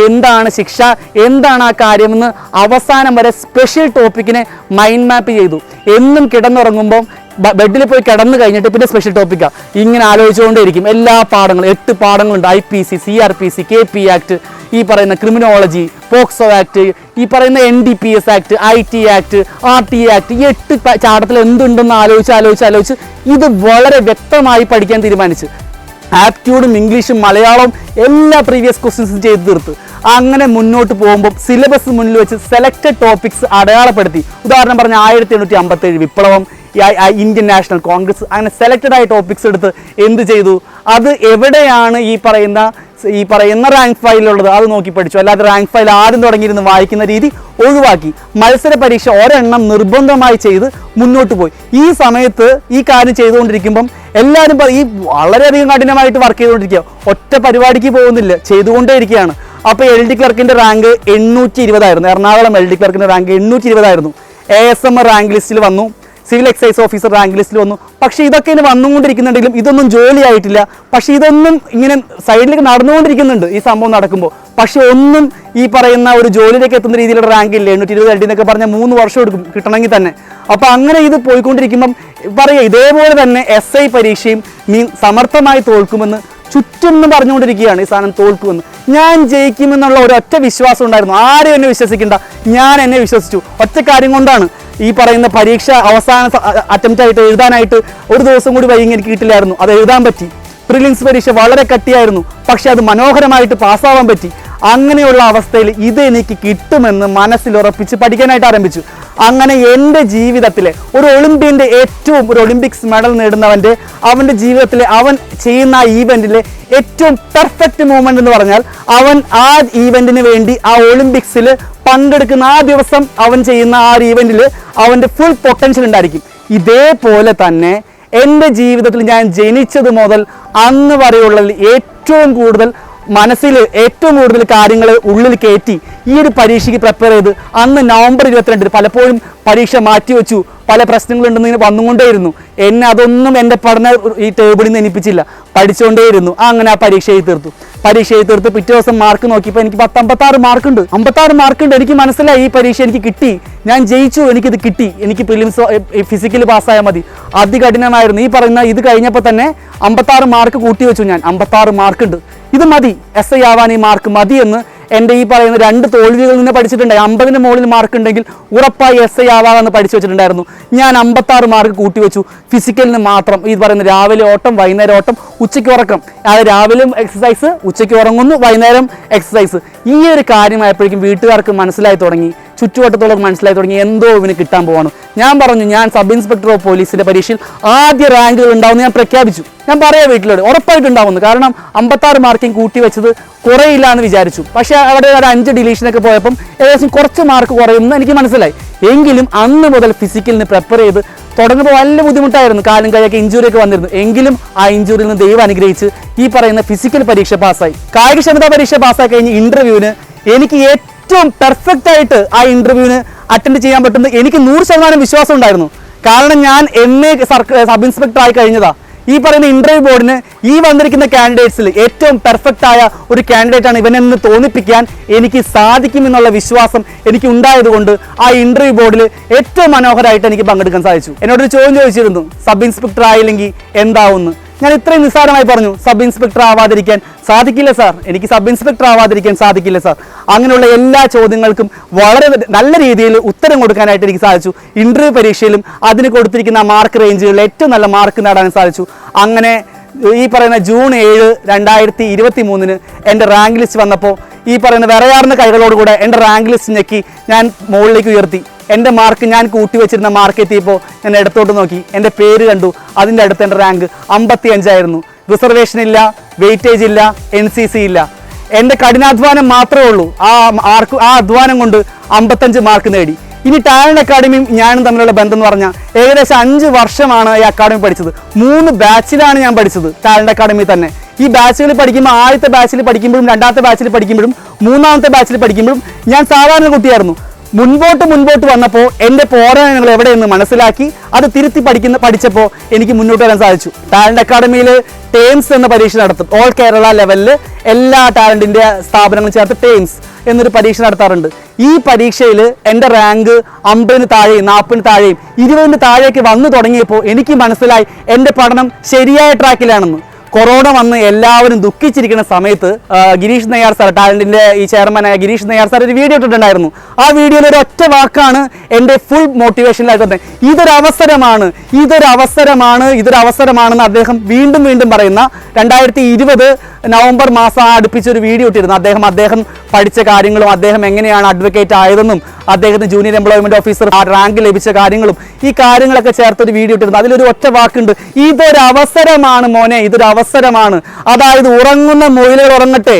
എന്താണ് ശിക്ഷ എന്താണ് ആ കാര്യമെന്ന് അവസാനം വരെ സ്പെഷ്യൽ ടോപ്പിക്കിനെ മൈൻഡ് മാപ്പ് ചെയ്തു. എന്നും കിടന്നുറങ്ങുമ്പോൾ ബ- ബെഡിൽ പോയി കിടന്നു കഴിഞ്ഞിട്ട് പിന്നെ സ്പെഷ്യൽ ടോപ്പിക്കാണ് ഇങ്ങനെ ആലോചിച്ചുകൊണ്ടേയിരിക്കും. എല്ലാ പാഠങ്ങളും എട്ട് പാഠങ്ങളുണ്ട്. I P C C R P C K P act ഈ പറയുന്ന ക്രിമിനോളജി പോക്സോ ആക്ട് ഈ പറയുന്ന N D P S act I T act R T act ഈ എട്ട് ചാട്ടത്തിൽ എന്തുണ്ടെന്ന് ആലോചിച്ച് ആലോചിച്ച് ആലോചിച്ച് ഇത് വളരെ വ്യക്തമായി പഠിക്കാൻ തീരുമാനിച്ചു. ആപ്റ്റ്യൂഡും ഇംഗ്ലീഷും മലയാളവും എല്ലാ പ്രീവിയസ് ക്വസ്റ്റ്യൻസും ചെയ്തു തീർത്ത്. അങ്ങനെ മുന്നോട്ട് പോകുമ്പോൾ സിലബസ് മുന്നിൽ വെച്ച് സെലക്റ്റഡ് ടോപ്പിക്സ് അടയാളപ്പെടുത്തി. ഉദാഹരണം പറഞ്ഞ ആയിരത്തി എണ്ണൂറ്റി അമ്പത്തേഴ് വിപ്ലവം ഇന്ത്യൻ നാഷണൽ കോൺഗ്രസ് അങ്ങനെ സെലക്റ്റഡ് ആയ ടോപ്പിക്സ് എടുത്ത് എന്ത് ചെയ്തു? അത് എവിടെയാണ് ഈ പറയുന്ന ഈ പറയുന്ന റാങ്ക് ഫയലുള്ളത് അത് നോക്കി പഠിച്ചു. അല്ലാതെ റാങ്ക് ഫയൽ ആരും തുടങ്ങിയിരുന്ന് വായിക്കുന്ന രീതി ഒഴിവാക്കി. മത്സര പരീക്ഷ ഒരെണ്ണം നിർബന്ധമായി ചെയ്ത് മുന്നോട്ട് പോയി. ഈ സമയത്ത് ഈ കാര്യം ചെയ്തുകൊണ്ടിരിക്കുമ്പം എല്ലാവരും ഈ വളരെയധികം കഠിനമായിട്ട് വർക്ക് ചെയ്തുകൊണ്ടിരിക്കുക. ഒറ്റ പരിപാടിക്ക് പോകുന്നില്ല. ചെയ്തുകൊണ്ടേ ഇരിക്കുകയാണ് അപ്പോൾ എൽ ഡി ക്ലർക്കിന്റെ റാങ്ക് എണ്ണൂറ്റി ഇരുപതായിരുന്നു. എറണാകുളം എൽ ഡി ക്ലർക്കിന്റെ റാങ്ക് എണ്ണൂറ്റി ഇരുപതായിരുന്നു. എ എസ് എം റാങ്ക് ലിസ്റ്റിൽ വന്നു. സിവിൽ എക്സൈസ് ഓഫീസർ റാങ്ക് ലിസ്റ്റിൽ വന്നു. പക്ഷേ ഇതൊക്കെ ഇനി വന്നുകൊണ്ടിരിക്കുന്നുണ്ടെങ്കിലും ഇതൊന്നും ജോലിയായിട്ടില്ല. പക്ഷേ ഇതൊന്നും ഇങ്ങനെ സൈഡിലേക്ക് നടന്നുകൊണ്ടിരിക്കുന്നുണ്ട് ഈ സംഭവം നടക്കുമ്പോൾ. പക്ഷേ ഒന്നും ഈ പറയുന്ന ഒരു ജോലിയിലേക്ക് എത്തുന്ന രീതിയിലുള്ള റാങ്ക് ഇല്ല? എണ്ണൂറ്റി ഇരുപത് എൽ എന്നൊക്കെ പറഞ്ഞാൽ മൂന്ന് വർഷം എടുക്കും കിട്ടണമെങ്കിൽ തന്നെ. അപ്പോൾ അങ്ങനെ ഇത് പോയിക്കൊണ്ടിരിക്കുമ്പം പറയുക ഇതേപോലെ തന്നെ എസ് ഐ പരീക്ഷയും മീൻ സമർത്ഥമായി തോൽക്കുമെന്ന് ചുറ്റും എന്ന് പറഞ്ഞുകൊണ്ടിരിക്കുകയാണ് ഈ സാധനം തോൽക്കുമെന്ന്. ഞാൻ ജയിക്കുമെന്നുള്ള ഒരൊറ്റ വിശ്വാസം ഉണ്ടായിരുന്നു. ആരും എന്നെ വിശ്വസിക്കണ്ട. ഞാൻ എന്നെ വിശ്വസിച്ചു. ഒറ്റ കാര്യം കൊണ്ടാണ്. ഈ പറയുന്ന പരീക്ഷ അവസാന അറ്റംപ്റ്റ് ആയിട്ട് എഴുതാനായിട്ട് ഒരു ദിവസം കൂടി വൈകി എനിക്ക് കിട്ടില്ലായിരുന്നു. അത് എഴുതാൻ പറ്റി. പ്രിലിംസ് പരീക്ഷ വളരെ കട്ടിയായിരുന്നു. പക്ഷെ അത് മനോഹരമായിട്ട് പാസ്സാവാൻ പറ്റി. അങ്ങനെയുള്ള അവസ്ഥയിൽ ഇത് എനിക്ക് കിട്ടുമെന്ന് മനസ്സിലുറപ്പിച്ച് പഠിക്കാനായിട്ട് ആരംഭിച്ചു. അങ്ങനെ എന്റെ ജീവിതത്തിലെ ഒരു ഒളിമ്പ്യന്റെ ഏറ്റവും ഒരു ഒളിമ്പിക്സ് മെഡൽ നേടുന്നവന്റെ അവന്റെ ജീവിതത്തിലെ അവൻ ചെയ്യുന്ന ആ ഈവെന്റിലെ ഏറ്റവും പെർഫെക്റ്റ് മൂമെന്റ് എന്ന് പറഞ്ഞാൽ അവൻ ആ ഈവെന്റിന് വേണ്ടി ആ ഒളിമ്പിക്സിൽ പങ്കെടുക്കുന്ന ആ ദിവസം അവൻ ചെയ്യുന്ന ആ ഒരു ഈവെന്റിൽ അവന്റെ ഫുൾ പൊട്ടൻഷ്യൽ ഉണ്ടായിരിക്കും. ഇതേപോലെ തന്നെ എന്റെ ജീവിതത്തിൽ ഞാൻ ജനിച്ചത് മുതൽ അന്ന് വരെയുള്ളതിൽ ഏറ്റവും കൂടുതൽ മനസ്സിൽ ഏറ്റവും കൂടുതൽ കാര്യങ്ങൾ ഉള്ളിൽ കയറ്റി ഈ ഒരു പരീക്ഷയ്ക്ക് പ്രിപ്പയർ ചെയ്ത് അന്ന് നവംബർ ഇരുപത്തിരണ്ടിന് പലപ്പോഴും പരീക്ഷ മാറ്റി വെച്ചു. പല പ്രശ്നങ്ങളുണ്ടെന്ന് ഇങ്ങനെ വന്നുകൊണ്ടേയിരുന്നു. എന്നെ അതൊന്നും എന്റെ പഠന ഈ ടേബിളിൽ നിന്ന് എനിപ്പിച്ചില്ല. പഠിച്ചുകൊണ്ടേയിരുന്നു അങ്ങനെ ആ പരീക്ഷ എഴുതി തീർത്തു. പരീക്ഷ എഴുതി തീർത്ത് പിറ്റേ ദിവസം മാർക്ക് നോക്കിയപ്പോൾ എനിക്ക് പത്ത് അമ്പത്താറ് മാർക്കുണ്ട് അമ്പത്താറ് മാർക്കുണ്ട് എനിക്ക് മനസ്സിലായി ഈ പരീക്ഷ എനിക്ക് കിട്ടി. ഞാൻ ജയിച്ചു. എനിക്കിത് കിട്ടി. എനിക്ക് പ്രിലിംസ് ഫിസിക്കൽ പാസ്സായാൽ മതി. അതികഠിനമായിരുന്നു. ഈ പറയുന്ന ഇത് കഴിഞ്ഞപ്പോൾ തന്നെ അമ്പത്താറ് മാർക്ക് കൂട്ടി വെച്ചു ഞാൻ. അമ്പത്താറ് മാർക്കുണ്ട് ഇത് മതി. എസ് ഐ ആവാൻ ഈ മാർക്ക് മതി എന്ന് എന്റെ ഈ പറയുന്ന രണ്ട് തോൽവികളിൽ നിന്ന് പഠിച്ചിട്ടുണ്ടായി. അമ്പതിന് മുകളിൽ മാർക്ക് ഉണ്ടെങ്കിൽ ഉറപ്പായി എസ് ഐ ആവാമെന്ന് പഠിച്ചു വെച്ചിട്ടുണ്ടായിരുന്നു. ഞാൻ അമ്പത്താറ് മാർക്ക് കൂട്ടി വെച്ചു. ഫിസിക്കലിന് മാത്രം. ഈ പറയുന്ന രാവിലെ ഓട്ടം വൈകുന്നേരം ഓട്ടം ഉച്ചയ്ക്ക് ഉറക്കം. അതായത് രാവിലെ എക്സസൈസ് ഉച്ചയ്ക്ക് ഉറങ്ങുന്നു വൈകുന്നേരം എക്സസൈസ് ഈ ഒരു കാര്യമായപ്പോഴേക്കും വീട്ടുകാർക്ക് മനസ്സിലായി തുടങ്ങി. ചുറ്റുവട്ടത്തുള്ളവർക്ക് മനസ്സിലായി തുടങ്ങി. എന്തോ ഇവന് കിട്ടാൻ പോവാണ്. ഞാൻ പറഞ്ഞു ഞാൻ സബ് ഇൻസ്പെക്ടർ ഓഫ് പോലീസിന്റെ പരീക്ഷയിൽ ആദ്യ റാങ്കുകൾ ഉണ്ടാവുമെന്ന് ഞാൻ പ്രഖ്യാപിച്ചു. ഞാൻ പറയാം വീട്ടിലോട് ഉറപ്പായിട്ടുണ്ടാവുന്നു കാരണം അമ്പത്താറ് മാർക്കിംഗ് കൂട്ടി വെച്ചത് കുറയില്ല എന്ന് വിചാരിച്ചു. പക്ഷേ അവിടെ ഒരു അഞ്ച് ഡിലീഷനൊക്കെ പോയപ്പം ഏകദേശം കുറച്ച് മാർക്ക് കുറയുമെന്ന് എനിക്ക് മനസ്സിലായി. എങ്കിലും അന്ന് മുതൽ ഫിസിക്കലിന് പ്രിപ്പയർ ചെയ്ത് തുടങ്ങുമ്പോൾ വലിയ ബുദ്ധിമുട്ടായിരുന്നു. കാലും കൈയൊക്കെ ഇഞ്ചുറി ഒക്കെ വന്നിരുന്നു. എങ്കിലും ആ ഇഞ്ചുറിയിൽ നിന്ന് ദൈവം അനുഗ്രഹിച്ച് ഈ പറയുന്ന ഫിസിക്കൽ പരീക്ഷ പാസ്സായി കായികക്ഷമതാ പരീക്ഷ പാസ്സായി കഴിഞ്ഞ് ഇന്റർവ്യൂവിന് എനിക്ക് ഏറ്റവും പെർഫെക്റ്റ് ആയിട്ട് ആ ഇന്റർവ്യൂവിന് അറ്റൻഡ് ചെയ്യാൻ പറ്റുന്ന എനിക്ക് നൂറ് ശതമാനം വിശ്വാസം ഉണ്ടായിരുന്നു. കാരണം ഞാൻ എന്നെ സർക്കാർ സബ് ഇൻസ്പെക്ടർ ആയി കഴിഞ്ഞതാ. ഈ പറയുന്ന ഇന്റർവ്യൂ ബോർഡിന് ഈ വന്നിരിക്കുന്ന കാൻഡിഡേറ്റ്സിൽ ഏറ്റവും പെർഫെക്റ്റ് ആയ ഒരു കാൻഡിഡേറ്റ് ആണ് ഇവനെന്ന് തോന്നിപ്പിക്കാൻ എനിക്ക് സാധിക്കുമെന്നുള്ള വിശ്വാസം എനിക്ക് ഉണ്ടായതുകൊണ്ട് ആ ഇന്റർവ്യൂ ബോർഡിൽ ഏറ്റവും മനോഹരമായിട്ട് എനിക്ക് പങ്കെടുക്കാൻ സാധിച്ചു. എന്നോടൊരു ചോദ്യം ചോദിച്ചിരുന്നു സബ് ഇൻസ്പെക്ടർ ആയില്ലെങ്കിൽ എന്താവുമെന്ന് ഞാൻ ഇത്രയും നിസ്സാരമായി പറഞ്ഞു സബ് ഇൻസ്പെക്ടർ ആവാതിരിക്കാൻ സാധിക്കില്ല സാർ. എനിക്ക് സബ് ഇൻസ്പെക്ടർ ആവാതിരിക്കാൻ സാധിക്കില്ല സാർ. അങ്ങനെയുള്ള എല്ലാ ചോദ്യങ്ങൾക്കും വളരെ നല്ല രീതിയിൽ ഉത്തരം കൊടുക്കാനായിട്ട് എനിക്ക് സാധിച്ചു. ഇന്റർവ്യൂ പരീക്ഷയിലും അതിന് കൊടുത്തിരിക്കുന്ന മാർക്ക് റേഞ്ചുകളിൽ ഏറ്റവും നല്ല മാർക്ക് നേടാൻ സാധിച്ചു. അങ്ങനെ ഈ പറയുന്ന ജൂൺ ഏഴ് രണ്ടായിരത്തി ഇരുപത്തി മൂന്നിന് എന്റെ റാങ്ക് ലിസ്റ്റ് വന്നപ്പോൾ ഈ പറയുന്ന വിറയാർന്ന കൈകളോടുകൂടെ എന്റെ റാങ്ക് ലിസ്റ്റ് ഞെക്കി ഞാൻ മുകളിലേക്ക് ഉയർത്തി. എന്റെ മാർക്ക് ഞാൻ കൂട്ടി വെച്ചിരുന്ന മാർക്ക് എത്തിയപ്പോൾ ഞാൻ ഇടത്തോട്ട് നോക്കി. എന്റെ പേര് കണ്ടു. അതിന്റെ അടുത്ത് എന്റെ റാങ്ക് അമ്പത്തി അഞ്ചായിരുന്നു റിസർവേഷൻ ഇല്ല വെയിറ്റേജ് ഇല്ല എൻ സി സി ഇല്ല. എന്റെ കഠിനാധ്വാനം മാത്രമേ ഉള്ളൂ. ആ മാർക്ക് ആ അധ്വാനം കൊണ്ട് അമ്പത്തഞ്ച് മാർക്ക് നേടി. ഇനി ടാലന്റ് അക്കാഡമിയും ഞാനും തമ്മിലുള്ള ബന്ധം എന്ന് പറഞ്ഞാൽ ഏകദേശം അഞ്ച് വർഷമാണ് ഈ അക്കാഡമി പഠിച്ചത്. മൂന്ന് ബാച്ചിലാണ് ഞാൻ പഠിച്ചത് ടാലന്റ് അക്കാഡമി തന്നെ. ഈ ബാച്ചുകളിൽ പഠിക്കുമ്പോൾ ആദ്യത്തെ ബാച്ചിൽ പഠിക്കുമ്പോഴും രണ്ടാമത്തെ ബാച്ചിൽ പഠിക്കുമ്പോഴും മൂന്നാമത്തെ ബാച്ചിൽ പഠിക്കുമ്പോഴും ഞാൻ സാധാരണ കുട്ടിയായിരുന്നു. മുൻപോട്ട് മുൻപോട്ട് വന്നപ്പോൾ എന്റെ പോരായ്മകൾ എവിടെയെന്ന് മനസ്സിലാക്കി അത് തിരുത്തി പഠിക്കുന്ന പഠിച്ചപ്പോൾ എനിക്ക് മുന്നോട്ട് വരാൻ സാധിച്ചു. ടാലന്റ് അക്കാഡമിയിൽ ടേംസ് എന്ന പരീക്ഷ നടത്തും. ഓൾ കേരള ലെവലിൽ എല്ലാ ടാലന്റിന്റെ സ്ഥാപനങ്ങളും ചേർത്ത് ടേംസ് എന്നൊരു പരീക്ഷ നടത്താറുണ്ട്. ഈ പരീക്ഷയിൽ എന്റെ റാങ്ക് അമ്പതിന് താഴെയും നാൽപ്പതിന് താഴെയും ഇരുപതിന് താഴേക്ക് വന്നു തുടങ്ങിയപ്പോൾ എനിക്ക് മനസ്സിലായി എന്റെ പഠനം ശരിയായ ട്രാക്കിലാണെന്ന് കൊറോണ വന്ന് എല്ലാവരും ദുഃഖിച്ചിരിക്കുന്ന സമയത്ത് ഗിരീഷ് നെയ്യാർ സാർ ടാലന്റിന്റെ ഈ ചെയർമാനായ ഗിരീഷ് നെയ്യാർ സാർ ഒരു വീഡിയോ ഇട്ടിട്ടുണ്ടായിരുന്നു. ആ വീഡിയോയിൽ ഒരു ഒറ്റ വാക്കാണ് എന്റെ ഫുൾ മോട്ടിവേഷനിലായിട്ട് തന്നെ ഇതൊരു അവസരമാണ് ഇതൊരു അവസരമാണ് ഇതൊരു അവസരമാണെന്ന് അദ്ദേഹം വീണ്ടും വീണ്ടും പറയുന്ന രണ്ടായിരത്തി ഇരുപത് നവംബർ മാസം അടുപ്പിച്ചൊരു വീഡിയോ ഇട്ടിരുന്നു. അദ്ദേഹം അദ്ദേഹം പഠിച്ച കാര്യങ്ങളും അദ്ദേഹം എങ്ങനെയാണ് അഡ്വക്കേറ്റ് ആയതെന്നും അദ്ദേഹത്തിന് ജൂനിയർ എംപ്ലോയ്മെന്റ് ഓഫീസർ ആ റാങ്ക് ലഭിച്ച കാര്യങ്ങളും ഈ കാര്യങ്ങളൊക്കെ ചേർത്ത് ഒരു വീഡിയോ ഇട്ടിരുന്നു. അതിലൊരു ഒറ്റ വാക്കുണ്ട് ഇതൊരു അവസരമാണ് മോനെ ഇതൊരു അവസരമാണ്. അതായത് ഉറങ്ങുന്ന മുയിലുകൾ ഉറങ്ങട്ടെ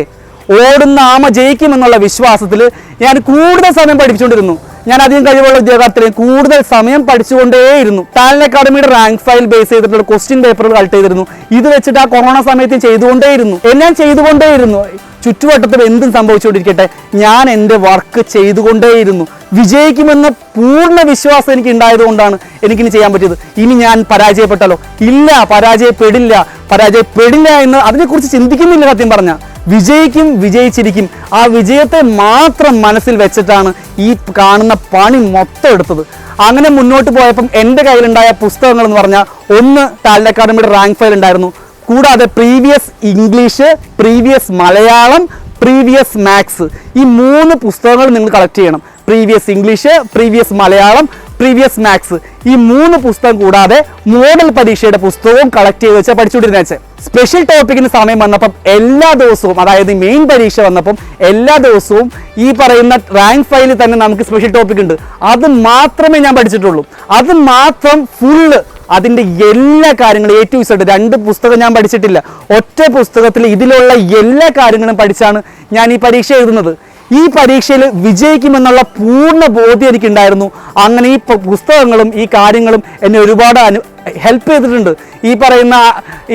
ഓടുന്ന ആമ ജയിക്കുമെന്നുള്ള വിശ്വാസത്തിൽ ഞാൻ കൂടുതൽ സമയം പഠിപ്പിച്ചുകൊണ്ടിരുന്നു. ഞാൻ അധികം കഴിവുള്ള ഉദ്യോഗാർത്ഥികൾ കൂടുതൽ സമയം പഠിച്ചുകൊണ്ടേയിരുന്നു. ടാലന്റ് അക്കാഡമിയുടെ റാങ്ക് ഫയൽ ബേസ് ചെയ്തിട്ടുള്ള ക്വസ്റ്റ്യൻ പേപ്പറുകൾ കളക്ട് ചെയ്തിരുന്നു. ഇത് വെച്ചിട്ട് ആ കൊറോണ സമയത്ത് ചെയ്തുകൊണ്ടേയിരുന്നു. എല്ലാം ചെയ്തുകൊണ്ടേയിരുന്നു. ചുറ്റുവട്ടത്തിൽ എന്തും സംഭവിച്ചുകൊണ്ടിരിക്കട്ടെ ഞാൻ എന്റെ വർക്ക് ചെയ്തുകൊണ്ടേയിരുന്നു. വിജയിക്കുമെന്ന പൂർണ വിശ്വാസം എനിക്ക് ഉണ്ടായതുകൊണ്ടാണ് എനിക്കിനി ചെയ്യാൻ പറ്റിയത്. ഇനി ഞാൻ പരാജയപ്പെട്ടല്ലോ ഇല്ല പരാജയപ്പെടില്ല. പരാജയപ്പെടില്ല എന്ന് അതിനെക്കുറിച്ച് ചിന്തിക്കുന്നില്ല സത്യം പറഞ്ഞ. വിജയിക്കും വിജയിച്ചിരിക്കും. ആ വിജയത്തെ മാത്രം മനസ്സിൽ വെച്ചിട്ടാണ് ഈ കാണുന്ന പണി മൊത്തം എടുത്തത്. അങ്ങനെ മുന്നോട്ട് പോയപ്പം എന്റെ കയ്യിലുണ്ടായ പുസ്തകങ്ങൾ എന്ന് പറഞ്ഞാൽ ഒന്ന് ടാലന്റ് അക്കാഡമിയുടെ റാങ്ക് ഫയൽ ഉണ്ടായിരുന്നു. കൂടാതെ previous English previous Malayalam previous maths ഈ മൂന്ന് പുസ്തകങ്ങൾ നിങ്ങൾ കളക്ട് ചെയ്യണം. Previous English previous Malayalam previous maths ഈ മൂന്ന് പുസ്തകം കൂടാതെ മോഡൽ പരീക്ഷയുടെ പുസ്തകവും കളക്ട് ചെയ്ത് വെച്ചാൽ പഠിച്ചുകൊണ്ടിരുന്ന വെച്ചാൽ സ്പെഷ്യൽ ടോപ്പിക്കിന് സമയം വന്നപ്പം എല്ലാ ദിവസവും അതായത് മെയിൻ പരീക്ഷ വന്നപ്പം എല്ലാ ദിവസവും ഈ പറയുന്ന റാങ്ക് ഫയലിൽ തന്നെ നമുക്ക് സ്പെഷ്യൽ ടോപ്പിക് ഉണ്ട്. അത് മാത്രമേ ഞാൻ പഠിച്ചിട്ടുള്ളൂ. അത് മാത്രം ഫുള്ള് അതിന്റെ എല്ലാ കാര്യങ്ങളും എ ടു ഇസഡ് രണ്ട് പുസ്തകം ഞാൻ പഠിച്ചിട്ടില്ല. ഒറ്റ പുസ്തകത്തിൽ ഇതിലുള്ള എല്ലാ കാര്യങ്ങളും പഠിച്ചാണ് ഞാൻ ഈ പരീക്ഷ എഴുതുന്നത്. ഈ പരീക്ഷയിൽ വിജയിക്കുമെന്നുള്ള പൂർണ ബോധ്യം എനിക്കുണ്ടായിരുന്നു. അങ്ങനെ ഈ പുസ്തകങ്ങളും ഈ കാര്യങ്ങളും എന്നെ ഒരുപാട് അനു ഹെൽപ്പ് ചെയ്തിട്ടുണ്ട്. ഈ പറയുന്ന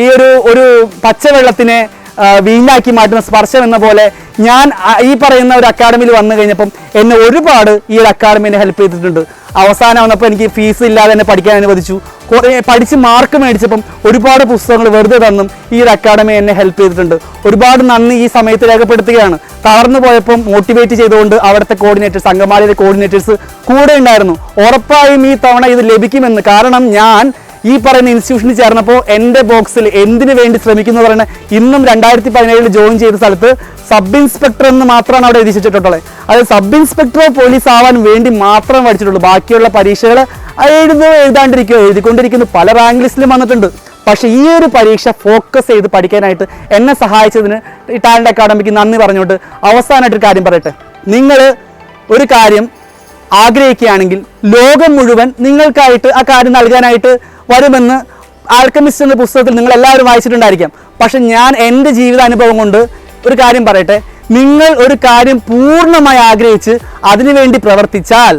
ഈ ഒരു ഒരു പച്ചവെള്ളത്തിനെ വീഞ്ഞാക്കി മാറ്റുന്ന സ്പർശം എന്ന പോലെ ഞാൻ ഈ പറയുന്ന ഒരു അക്കാഡമിയിൽ വന്നു കഴിഞ്ഞപ്പം എന്നെ ഒരുപാട് ഈ ഒരു അക്കാഡമി എന്നെ ഹെൽപ്പ് ചെയ്തിട്ടുണ്ട്. അവസാനം വന്നപ്പോൾ എനിക്ക് ഫീസ് ഇല്ലാതെ എന്നെ പഠിക്കാൻ അനുവദിച്ചു. കുറേ പഠിച്ച് മാർക്ക് മേടിച്ചപ്പം ഒരുപാട് പുസ്തകങ്ങൾ വെറുതെ തന്നും ഈ ഒരു അക്കാഡമി എന്നെ ഹെൽപ്പ് ചെയ്തിട്ടുണ്ട്. ഒരുപാട് നന്ദി ഈ സമയത്ത് രേഖപ്പെടുത്തുകയാണ്. തളർന്നു പോയപ്പം മോട്ടിവേറ്റ് ചെയ്തുകൊണ്ട് അവിടുത്തെ കോർഡിനേറ്റേഴ്സ് അങ്കമാലിയിലെ കോർഡിനേറ്റേഴ്സ് കൂടെ ഉണ്ടായിരുന്നു. ഉറപ്പായും ഈ തവണ ഇത് ലഭിക്കുമെന്ന്. കാരണം ഞാൻ ഈ പറയുന്ന ഇൻസ്റ്റിറ്റ്യൂഷനിൽ ചേർന്നപ്പോൾ എന്റെ ബോക്സിൽ എന്തിനു വേണ്ടി ശ്രമിക്കുന്നു എന്ന് പറയുന്നത് ഇന്നും രണ്ടായിരത്തി പതിനേഴിൽ ജോയിൻ ചെയ്ത സ്ഥലത്ത് സബ് ഇൻസ്പെക്ടർ എന്ന് മാത്രമാണ് അവിടെ എഴുതിച്ചിട്ടുള്ളത് അത് സബ് ഇൻസ്പെക്ടറോ പോലീസ് ആവാൻ വേണ്ടി മാത്രം പഠിച്ചിട്ടുള്ളൂ. ബാക്കിയുള്ള പരീക്ഷകൾ എഴുതോ എഴുതാണ്ടിരിക്കുകയോ എഴുതിക്കൊണ്ടിരിക്കുന്നു. പല റാങ്ക് ലിസ്റ്റിലും വന്നിട്ടുണ്ട്. പക്ഷേ ഈ ഒരു പരീക്ഷ ഫോക്കസ് ചെയ്ത് പഠിക്കാനായിട്ട് എന്നെ സഹായിച്ചതിന് ഈ ടാലന്റ് അക്കാഡമിക്ക് നന്ദി പറഞ്ഞുകൊണ്ട് അവസാനമായിട്ടൊരു കാര്യം പറയട്ടെ. നിങ്ങൾ ഒരു കാര്യം ആഗ്രഹിക്കുകയാണെങ്കിൽ ലോകം മുഴുവൻ നിങ്ങൾക്കായിട്ട് ആ കാര്യം നൽകാനായിട്ട് വരുമെന്ന് ആൽക്കമിസ്റ്റ് എന്ന പുസ്തകത്തിൽ നിങ്ങൾ എല്ലാവരും വായിച്ചിട്ടുണ്ടായിരിക്കാം. പക്ഷെ ഞാൻ എന്റെ ജീവിതാനുഭവം കൊണ്ട് ഒരു കാര്യം പറയട്ടെ. നിങ്ങൾ ഒരു കാര്യം പൂർണമായി ആഗ്രഹിച്ച് അതിനുവേണ്ടി പ്രവർത്തിച്ചാൽ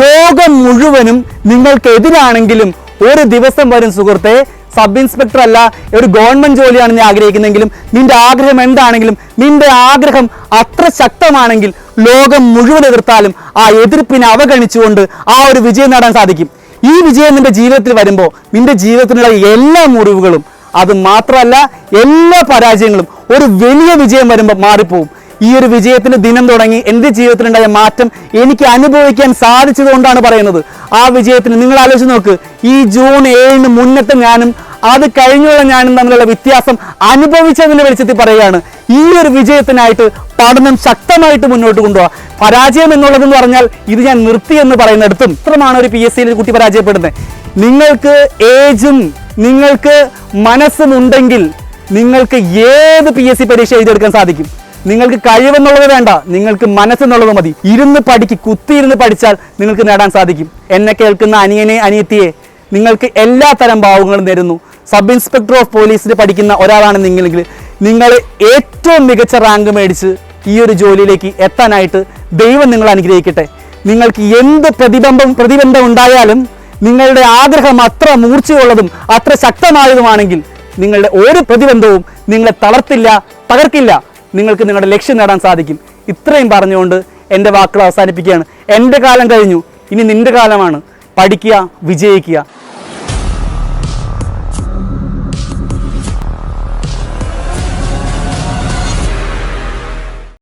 ലോകം മുഴുവനും നിങ്ങൾക്കെതിരാണെങ്കിലും ഒരു ദിവസം വരും സുഹൃത്തെ. സബ് ഇൻസ്പെക്ടർ അല്ല ഒരു ഗവൺമെന്റ് ജോലിയാണ് നീ ആഗ്രഹിക്കുന്നെങ്കിലും നിന്റെ ആഗ്രഹം എന്താണെങ്കിലും നിന്റെ ആഗ്രഹം അത്ര ശക്തമാണെങ്കിൽ ലോകം മുഴുവൻ എതിർത്താലും ആ എതിർപ്പിനെ അവഗണിച്ചുകൊണ്ട് ആ ഒരു വിജയം നേടാൻ സാധിക്കും. ഈ വിജയം നിന്റെ ജീവിതത്തിൽ വരുമ്പോൾ നിന്റെ ജീവിതത്തിലുള്ള എല്ലാ മുറിവുകളും അത് മാത്രമല്ല എല്ലാ പരാജയങ്ങളും ഒരു വലിയ വിജയം വരുമ്പോൾ മാറിപ്പോവും. ഈ ഒരു വിജയത്തിന് ദിനം തുടങ്ങി എന്റെ ജീവിതത്തിലുണ്ടായ മാറ്റം എനിക്ക് അനുഭവിക്കാൻ സാധിച്ചതുകൊണ്ടാണ് പറയുന്നത്. ആ വിജയത്തിന് നിങ്ങൾ ആലോചിച്ച് നോക്ക് ഈ ജൂൺ ഏഴിന് മുന്നത്തെ ഞാനും അത് കഴിഞ്ഞുള്ള ഞാനും തമ്മിലുള്ള വ്യത്യാസം അനുഭവിച്ചതിന്റെ വെളിച്ചത്തിൽ പറയുകയാണ്. ഈ ഒരു വിജയത്തിനായിട്ട് പഠനം ശക്തമായിട്ട് മുന്നോട്ട് കൊണ്ടുപോകാം പരാജയം എന്നുള്ളതെന്ന് പറഞ്ഞാൽ ഇത് ഞാൻ നിർത്തി എന്ന് പറയുന്നിടത്തും ഇത്രമാണ് ഒരു പി എസ് സിയിൽ കുട്ടി പരാജയപ്പെടുന്നത്. നിങ്ങൾക്ക് ഏജും നിങ്ങൾക്ക് മനസ്സും ഉണ്ടെങ്കിൽ നിങ്ങൾക്ക് ഏത് പി എസ് സി പരീക്ഷ എഴുതിയെടുക്കാൻ സാധിക്കും? നിങ്ങൾക്ക് കഴിവെന്നുള്ളത് വേണ്ട നിങ്ങൾക്ക് മനസ്സെന്നുള്ളത് മതി. ഇരുന്ന് പഠിക്ക് കുത്തിയിരുന്ന് പഠിച്ചാൽ നിങ്ങൾക്ക് നേടാൻ സാധിക്കും. എന്നെ കേൾക്കുന്ന അനിയനെ അനിയത്തിയെ നിങ്ങൾക്ക് എല്ലാ തരം ഭാവങ്ങളും തരുന്നു സബ് ഇൻസ്പെക്ടർ ഓഫ് പോലീസിൽ പഠിക്കുന്ന ഒരാളാണ് നിങ്ങളെങ്കിൽ നിങ്ങൾ ഏറ്റവും മികച്ച റാങ്ക് മേടിച്ച് ഈ ഒരു ജോലിയിലേക്ക് എത്താനായിട്ട് ദൈവം നിങ്ങൾ അനുഗ്രഹിക്കട്ടെ. നിങ്ങൾക്ക് എന്ത് പ്രതിബന്ധം പ്രതിബന്ധം ഉണ്ടായാലും നിങ്ങളുടെ ആഗ്രഹം അത്ര മൂർച്ചയുള്ളതും അത്ര ശക്തമായതുമാണെങ്കിൽ നിങ്ങളുടെ ഒരു പ്രതിബന്ധവും നിങ്ങളെ തളർത്തില്ല തകർക്കില്ല. നിങ്ങൾക്ക് നിങ്ങളുടെ ലക്ഷ്യം നേടാൻ സാധിക്കും. ഇത്രയും പറഞ്ഞുകൊണ്ട് എന്റെ വാക്കുകൾ അവസാനിപ്പിക്കുകയാണ്. എന്റെ കാലം കഴിഞ്ഞു. ഇനി നിന്റെ കാലമാണ്. പഠിക്കുക വിജയിക്കുക.